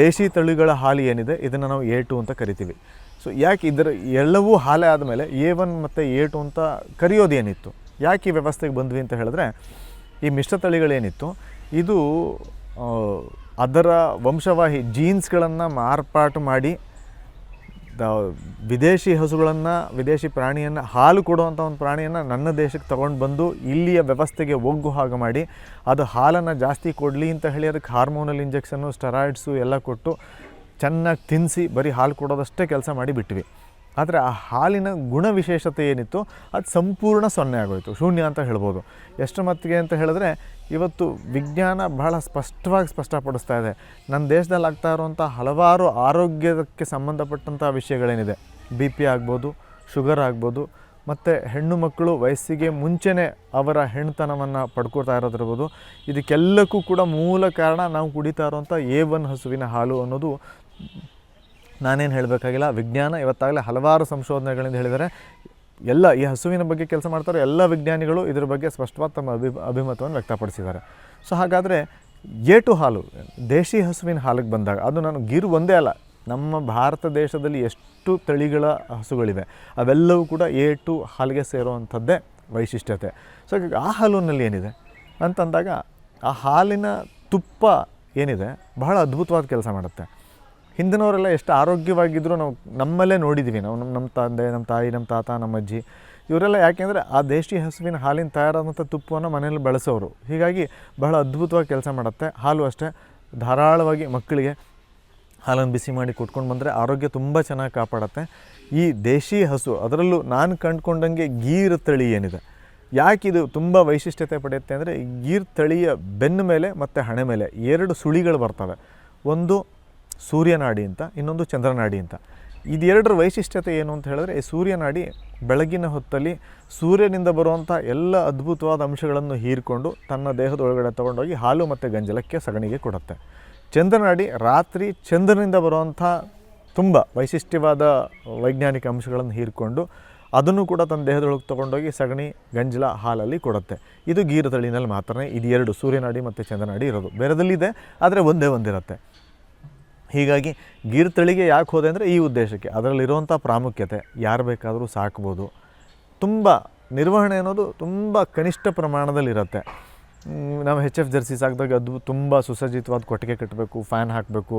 ದೇಶಿ ತಳಿಗಳ ಹಾಲು ಏನಿದೆ, ಇದನ್ನು ನಾವು ಎ ಟು ಅಂತ ಕರಿತೀವಿ. ಸೊ ಯಾಕೆ ಇದರ ಎಲ್ಲವೂ ಹಾಲೆ ಆದಮೇಲೆ ಎ ಒನ್ ಮತ್ತು ಎ ಟು ಅಂತ ಕರೆಯೋದೇನಿತ್ತು? ಯಾಕೆ ಈ ವ್ಯವಸ್ಥೆಗೆ ಬಂದ್ವಿ ಅಂತ ಹೇಳಿದ್ರೆ, ಈ ಮಿಶ್ರತಳಿಗಳೇನಿತ್ತು ಇದು ಅದರ ವಂಶವಾಹಿ ಜೀನ್ಸ್ಗಳನ್ನು ಮಾರ್ಪಾಟು ಮಾಡಿ, ದ ವಿದೇಶಿ ಹಸುಗಳನ್ನು, ವಿದೇಶಿ ಪ್ರಾಣಿಯನ್ನು ಹಾಲು ಕೊಡುವಂಥ ಒಂದು ಪ್ರಾಣಿಯನ್ನು ನನ್ನ ದೇಶಕ್ಕೆ ತೊಗೊಂಡು ಬಂದು ಇಲ್ಲಿಯ ವ್ಯವಸ್ಥೆಗೆ ಒಗ್ಗು ಹಾಗೆ ಮಾಡಿ, ಅದು ಹಾಲನ್ನು ಜಾಸ್ತಿ ಕೊಡಲಿ ಅಂತ ಹೇಳಿ ಅದಕ್ಕೆ ಹಾರ್ಮೋನಲ್ ಇಂಜೆಕ್ಷನ್ನು ಸ್ಟೆರಾಯ್ಡ್ಸು ಎಲ್ಲ ಕೊಟ್ಟು ಚೆನ್ನಾಗಿ ತಿನ್ನಿಸಿ ಬರೀ ಹಾಲು ಕೊಡೋದಷ್ಟೇ ಕೆಲಸ ಮಾಡಿಬಿಟ್ವಿ ಆದರೆ ಆ ಹಾಲಿನ ಗುಣ ವಿಶೇಷತೆ ಏನಿತ್ತು? ಅದು ಸಂಪೂರ್ಣ ಸೊನ್ನೆ ಆಗೋಯಿತು. ಶೂನ್ಯ ಅಂತ ಹೇಳ್ಬೋದು. ಎಷ್ಟು ಮತ್ತಿಗೆ ಅಂತ ಹೇಳಿದ್ರೆ, ಇವತ್ತು ವಿಜ್ಞಾನ ಬಹಳ ಸ್ಪಷ್ಟವಾಗಿ ಸ್ಪಷ್ಟಪಡಿಸ್ತಾ ಇದೆ. ನಮ್ಮ ದೇಶದಲ್ಲಿ ಆಗ್ತಾ ಇರುವಂಥ ಹಲವಾರು ಆರೋಗ್ಯಕ್ಕೆ ಸಂಬಂಧಪಟ್ಟಂಥ ವಿಷಯಗಳೇನಿದೆ. ಬಿ ಪಿ ಆಗ್ಬೋದು, ಶುಗರ್ ಆಗ್ಬೋದು, ಮತ್ತು ಹೆಣ್ಣು ಮಕ್ಕಳು ವಯಸ್ಸಿಗೆ ಮುಂಚೆನೇ ಅವರ ಹೆಣ್ತನವನ್ನು ಪಡ್ಕೊಳ್ತಾ ಇರೋದಿರ್ಬೋದು ಇದಕ್ಕೆಲ್ಲಕ್ಕೂ ಕೂಡ ಮೂಲ ಕಾರಣ ನಾವು ಕುಡಿತಾ ಇರೋವಂಥ ಎ ಒನ್ ಹಸುವಿನ ಹಾಲು ಅನ್ನೋದು ನಾನೇನು ಹೇಳಬೇಕಾಗಿಲ್ಲ, ವಿಜ್ಞಾನ ಇವತ್ತಾಗಲೇ ಹಲವಾರು ಸಂಶೋಧನೆಗಳಿಂದ ಹೇಳಿದರೆ ಎಲ್ಲ ಈ ಹಸುವಿನ ಬಗ್ಗೆ ಕೆಲಸ ಮಾಡ್ತಾರೋ, ಎಲ್ಲ ವಿಜ್ಞಾನಿಗಳು ಇದ್ರ ಬಗ್ಗೆ ಸ್ಪಷ್ಟವಾದ ತಮ್ಮ ಅಭಿ, ಅಭಿಮತವನ್ನು ವ್ಯಕ್ತಪಡಿಸಿದ್ದಾರೆ. ಸೊ ಹಾಗಾದರೆ, ಏಟು ಹಾಲು, ದೇಶಿ ಹಸುವಿನ ಹಾಲಿಗೆ ಬಂದಾಗ, ಅದು ನಾನು ಗಿರು ಒಂದೇ ಅಲ್ಲ, ನಮ್ಮ ಭಾರತ ದೇಶದಲ್ಲಿ ಎಷ್ಟು ತಳಿಗಳ ಹಸುಗಳಿವೆ, ಅವೆಲ್ಲವೂ ಕೂಡ ಏಟು ಹಾಲಿಗೆ ಸೇರುವಂಥದ್ದೇ ವೈಶಿಷ್ಟ್ಯತೆ. ಸೊ ಆ ಹಾಲಿನಲ್ಲಿ ಏನಿದೆ? ಅಂತಂದಾಗ, ಆ ಹಾಲಿನ ತುಪ್ಪ ಏನಿದೆ? ಬಹಳ ಅದ್ಭುತವಾದ ಕೆಲಸ ಮಾಡುತ್ತೆ. ಹಿಂದಿನವರೆಲ್ಲ ಎಷ್ಟು ಆರೋಗ್ಯವಾಗಿದ್ದರೂ ನಾವು ನಮ್ಮಲ್ಲೇ ನೋಡಿದ್ವಿ. ನಾವು ನಮ್ಮ ನಮ್ಮ ತಂದೆ, ನಮ್ಮ ತಾಯಿ, ನಮ್ಮ ತಾತ, ನಮ್ಮ ಅಜ್ಜಿ ಇವರೆಲ್ಲ ಯಾಕೆಂದರೆ ಆ ದೇಶಿ ಹಸುವಿನ ಹಾಲಿನ ತಯಾರಾದಂಥ ತುಪ್ಪವನ್ನು ಮನೆಯಲ್ಲಿ ಬಳಸೋರು. ಹೀಗಾಗಿ ಬಹಳ ಅದ್ಭುತವಾಗಿ ಕೆಲಸ ಮಾಡುತ್ತೆ. ಹಾಲು ಅಷ್ಟೇ. ಧಾರಾಳವಾಗಿ ಮಕ್ಕಳಿಗೆ ಹಾಲನ್ನು ಬಿಸಿ ಮಾಡಿ ಕೊಟ್ಕೊಂಡು ಬಂದರೆ ಆರೋಗ್ಯ ತುಂಬ ಚೆನ್ನಾಗಿ ಕಾಪಾಡುತ್ತೆ. ಈ ದೇಶಿ ಹಸು, ಅದರಲ್ಲೂ ನಾನು ಕಂಡುಕೊಂಡಂಗೆ ಗೀರ್ ತಳಿ ಏನಿದೆ? ಯಾಕೆ ಇದು ತುಂಬ ವೈಶಿಷ್ಟ್ಯತೆ ಪಡೆಯುತ್ತೆ ಅಂದರೆ ಗೀರ್ ತಳಿಯ ಬೆನ್ನ ಮೇಲೆ ಮತ್ತು ಹಣೆ ಮೇಲೆ ಎರಡು ಸುಳಿಗಳು ಬರ್ತವೆ. ಒಂದು ಸೂರ್ಯನಾಡಿ ಅಂತ, ಇನ್ನೊಂದು ಚಂದ್ರನಾಡಿ ಅಂತ. ಇದೆರಡರ ವೈಶಿಷ್ಟ್ಯತೆ ಏನು ಅಂತ ಹೇಳಿದ್ರೆ, ಈ ಸೂರ್ಯನಾಡಿ ಬೆಳಗಿನ ಹೊತ್ತಲ್ಲಿ ಸೂರ್ಯನಿಂದ ಬರುವಂಥ ಎಲ್ಲ ಅದ್ಭುತವಾದ ಅಂಶಗಳನ್ನು ಹೀರಿಕೊಂಡು ತನ್ನ ದೇಹದ ಒಳಗಡೆ ತೊಗೊಂಡೋಗಿ ಹಾಲು ಮತ್ತು ಗಂಜಲಕ್ಕೆ ಸಗಣಿಗೆ ಕೊಡುತ್ತೆ. ಚಂದ್ರನಾಡಿ ರಾತ್ರಿ ಚಂದ್ರನಿಂದ ಬರುವಂಥ ತುಂಬ ವೈಶಿಷ್ಟ್ಯವಾದ ವೈಜ್ಞಾನಿಕ ಅಂಶಗಳನ್ನು ಹೀರಿಕೊಂಡು ಅದನ್ನು ಕೂಡ ತನ್ನ ದೇಹದೊಳಗೆ ತೊಗೊಂಡೋಗಿ ಸಗಣಿ, ಗಂಜಲ, ಹಾಲಲ್ಲಿ ಕೊಡುತ್ತೆ. ಇದು ಗೀರು ಮಾತ್ರನೇ ಮಾತ್ರ ಇದು ಎರಡು ಸೂರ್ಯನಾಡಿ ಮತ್ತು ಚಂದ್ರನಾಡಿ ಇರೋದು. ಬೇರೆದಲ್ಲಿದೆ, ಆದರೆ ಒಂದೇ ಒಂದಿರುತ್ತೆ. ಹೀಗಾಗಿ ಗೀರ್ ತಳಿಗೆ ಯಾಕೆ ಹೋದೆ ಅಂದರೆ ಈ ಉದ್ದೇಶಕ್ಕೆ. ಅದರಲ್ಲಿರುವಂಥ ಪ್ರಾಮುಖ್ಯತೆ ಯಾರು ಬೇಕಾದರೂ ಸಾಕ್ಬೋದು. ತುಂಬ ನಿರ್ವಹಣೆ ಅನ್ನೋದು ತುಂಬ ಕನಿಷ್ಠ ಪ್ರಮಾಣದಲ್ಲಿರುತ್ತೆ. ನಾವು ಹೆಚ್ ಎಫ್ ಜರ್ಸಿ ಸಾಕಿದಾಗ ಅದು ತುಂಬ ಸುಸಜ್ಜಿತವಾದ ಕೊಟ್ಟಿಗೆ ಕಟ್ಟಬೇಕು, ಫ್ಯಾನ್ ಹಾಕಬೇಕು,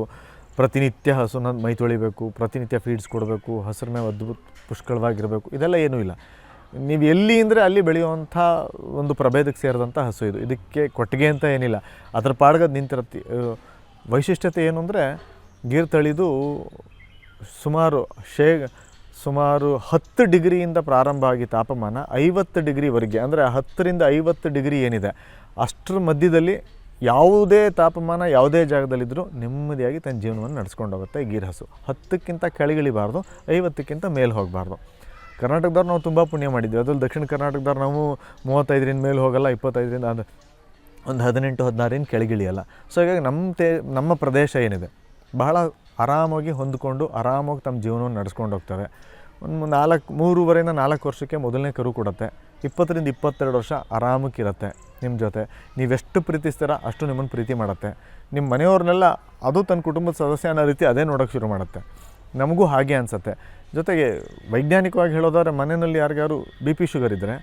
ಪ್ರತಿನಿತ್ಯ ಹಸುನ ಮೈ ತೊಳಿಬೇಕು, ಪ್ರತಿನಿತ್ಯ ಫೀಡ್ಸ್ ಕೊಡಬೇಕು, ಹಸಿರು ಮೇವು ಅದ್ಭುತ ಪುಷ್ಕಳವಾಗಿರಬೇಕು, ಇದೆಲ್ಲ ಏನೂ ಇಲ್ಲ. ನೀವು ಎಲ್ಲಿ ಅಂದರೆ ಅಲ್ಲಿ ಬೆಳೆಯುವಂಥ ಒಂದು ಪ್ರಭೇದಕ್ಕೆ ಸೇರಿದಂಥ ಹಸು ಇದು. ಇದಕ್ಕೆ ಕೊಟ್ಟಿಗೆ ಅಂತ ಏನಿಲ್ಲ. ಅದರ ಪಾಡ್ಗದು ನಿಂತಿರತ್ತೆ. ವೈಶಿಷ್ಟ್ಯತೆ ಏನು ಅಂದರೆ ಗೀರ್ ತಳಿದು ಸುಮಾರು ಶೇ ಸುಮಾರು ಹತ್ತು ಡಿಗ್ರಿಯಿಂದ ಪ್ರಾರಂಭ ಆಗಿ ತಾಪಮಾನ ಐವತ್ತು ಡಿಗ್ರಿವರೆಗೆ ಅಂದರೆ ಹತ್ತರಿಂದ ಐವತ್ತು ಡಿಗ್ರಿ ಏನಿದೆ, ಅಷ್ಟರ ಮಧ್ಯದಲ್ಲಿ ಯಾವುದೇ ತಾಪಮಾನ ಯಾವುದೇ ಜಾಗದಲ್ಲಿದ್ದರೂ ನೆಮ್ಮದಿಯಾಗಿ ತನ್ನ ಜೀವನವನ್ನು ನಡೆಸ್ಕೊಂಡು ಹೋಗುತ್ತೆ ಗೀರ್ ಹಸು. ಹತ್ತಕ್ಕಿಂತ ಕೆಳಗಿಳಿಬಾರ್ದು, ಐವತ್ತಕ್ಕಿಂತ ಮೇಲೆ ಹೋಗಬಾರ್ದು. ಕರ್ನಾಟಕದವ್ರು ನಾವು ತುಂಬ ಪುಣ್ಯ ಮಾಡಿದ್ವಿ. ಅದ್ರಲ್ಲಿ ದಕ್ಷಿಣ ಕರ್ನಾಟಕದವ್ರು ನಾವು ಮೂವತ್ತೈದರಿಂದ ಮೇಲೆ ಹೋಗಲ್ಲ, ಇಪ್ಪತ್ತೈದರಿಂದ ಅದು ಒಂದು ಹದಿನೆಂಟು ಹದಿನಾರಿಂದ ಕೆಳಗಿಳಿಯಲ್ಲ. ಸೊ ಹೀಗಾಗಿ ನಮ್ಮ ತೇ, ನಮ್ಮ ಪ್ರದೇಶ ಏನಿದೆ ಬಹಳ ಆರಾಮಾಗಿ ಹೊಂದಿಕೊಂಡು ಆರಾಮಾಗಿ ತಮ್ಮ ಜೀವನವನ್ನು ನಡೆಸ್ಕೊಂಡು ಹೋಗ್ತವೆ ಒಂದು ನಾಲ್ಕು, ಮೂರುವರೆಯಿಂದ ನಾಲ್ಕು ವರ್ಷಕ್ಕೆ ಮೊದಲನೇ ಕರು ಕೊಡುತ್ತೆ. ಇಪ್ಪತ್ತರಿಂದ ಇಪ್ಪತ್ತೆರಡು ವರ್ಷ ಆರಾಮಕ್ಕಿರುತ್ತೆ ನಿಮ್ಮ ಜೊತೆ. ನೀವೆಷ್ಟು ಪ್ರೀತಿಸ್ತೀರ ಅಷ್ಟು ನಿಮ್ಮನ್ನು ಪ್ರೀತಿ ಮಾಡುತ್ತೆ. ನಿಮ್ಮ ಮನೆಯವ್ರನ್ನೆಲ್ಲ ಅದು ತನ್ನ ಕುಟುಂಬದ ಸದಸ್ಯ ಅನ್ನೋ ರೀತಿ ಅದೇ ನೋಡೋಕ್ಕೆ ಶುರು ಮಾಡುತ್ತೆ. ನಮಗೂ ಹಾಗೆ ಅನಿಸುತ್ತೆ. ಜೊತೆಗೆ ವೈಜ್ಞಾನಿಕವಾಗಿ ಹೇಳೋದಾದ್ರೆ ಮನೆಯಲ್ಲಿ ಯಾರಿಗಾರು ಬಿ ಪಿ ಶುಗರ್ ಇದ್ದರೆ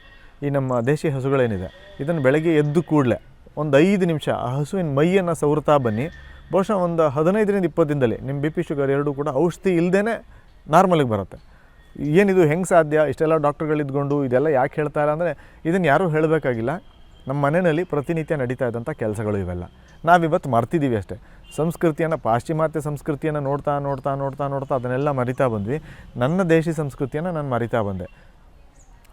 ಈ ನಮ್ಮ ದೇಶಿ ಹಸುಗಳೇನಿದೆ, ಇದನ್ನು ಬೆಳಗ್ಗೆ ಎದ್ದು ಕೂಡಲೇ ಒಂದು ಐದು ನಿಮಿಷ ಆ ಹಸುವಿನ ಮೈಯನ್ನು ಸವರ್ತಾ ಬನ್ನಿ. ಬಹುಶಃ ಒಂದು ಹದಿನೈದರಿಂದ ಇಪ್ಪತ್ತು ದಿನದಲ್ಲಿ ನಿಮ್ಮ ಬಿ ಪಿ ಶುಗರ್ ಎರಡೂ ಕೂಡ ಔಷಧಿ ಇಲ್ಲದೇ ನಾರ್ಮಲಿಗೆ ಬರುತ್ತೆ. ಏನಿದು ಹೆಂಗೆ ಸಾಧ್ಯ? ಇಷ್ಟೆಲ್ಲ ಇದ್ಕೊಂಡು ಇದೆಲ್ಲ ಯಾಕೆ ಹೇಳ್ತಾ ಅಂದರೆ ಇದನ್ನು ಯಾರೂ ಹೇಳಬೇಕಾಗಿಲ್ಲ. ನಮ್ಮ ಮನೆಯಲ್ಲಿ ಪ್ರತಿನಿತ್ಯ ನಡೀತಾ ಇದ್ದಂಥ ಕೆಲಸಗಳು ಇವೆಲ್ಲ. ನಾವಿವತ್ತು ಮರ್ತಿದ್ದೀವಿ ಅಷ್ಟೇ. ಸಂಸ್ಕೃತಿಯನ್ನು, ಪಾಶ್ಚಿಮಾತ್ಯ ಸಂಸ್ಕೃತಿಯನ್ನು ನೋಡ್ತಾ ನೋಡ್ತಾ ನೋಡ್ತಾ ನೋಡ್ತಾ ಅದನ್ನೆಲ್ಲ ಮರಿತಾ ಬಂದ್ವಿ. ನನ್ನ ದೇಶಿ ಸಂಸ್ಕೃತಿಯನ್ನು ನಾನು ಮರಿತಾ ಬಂದೆ.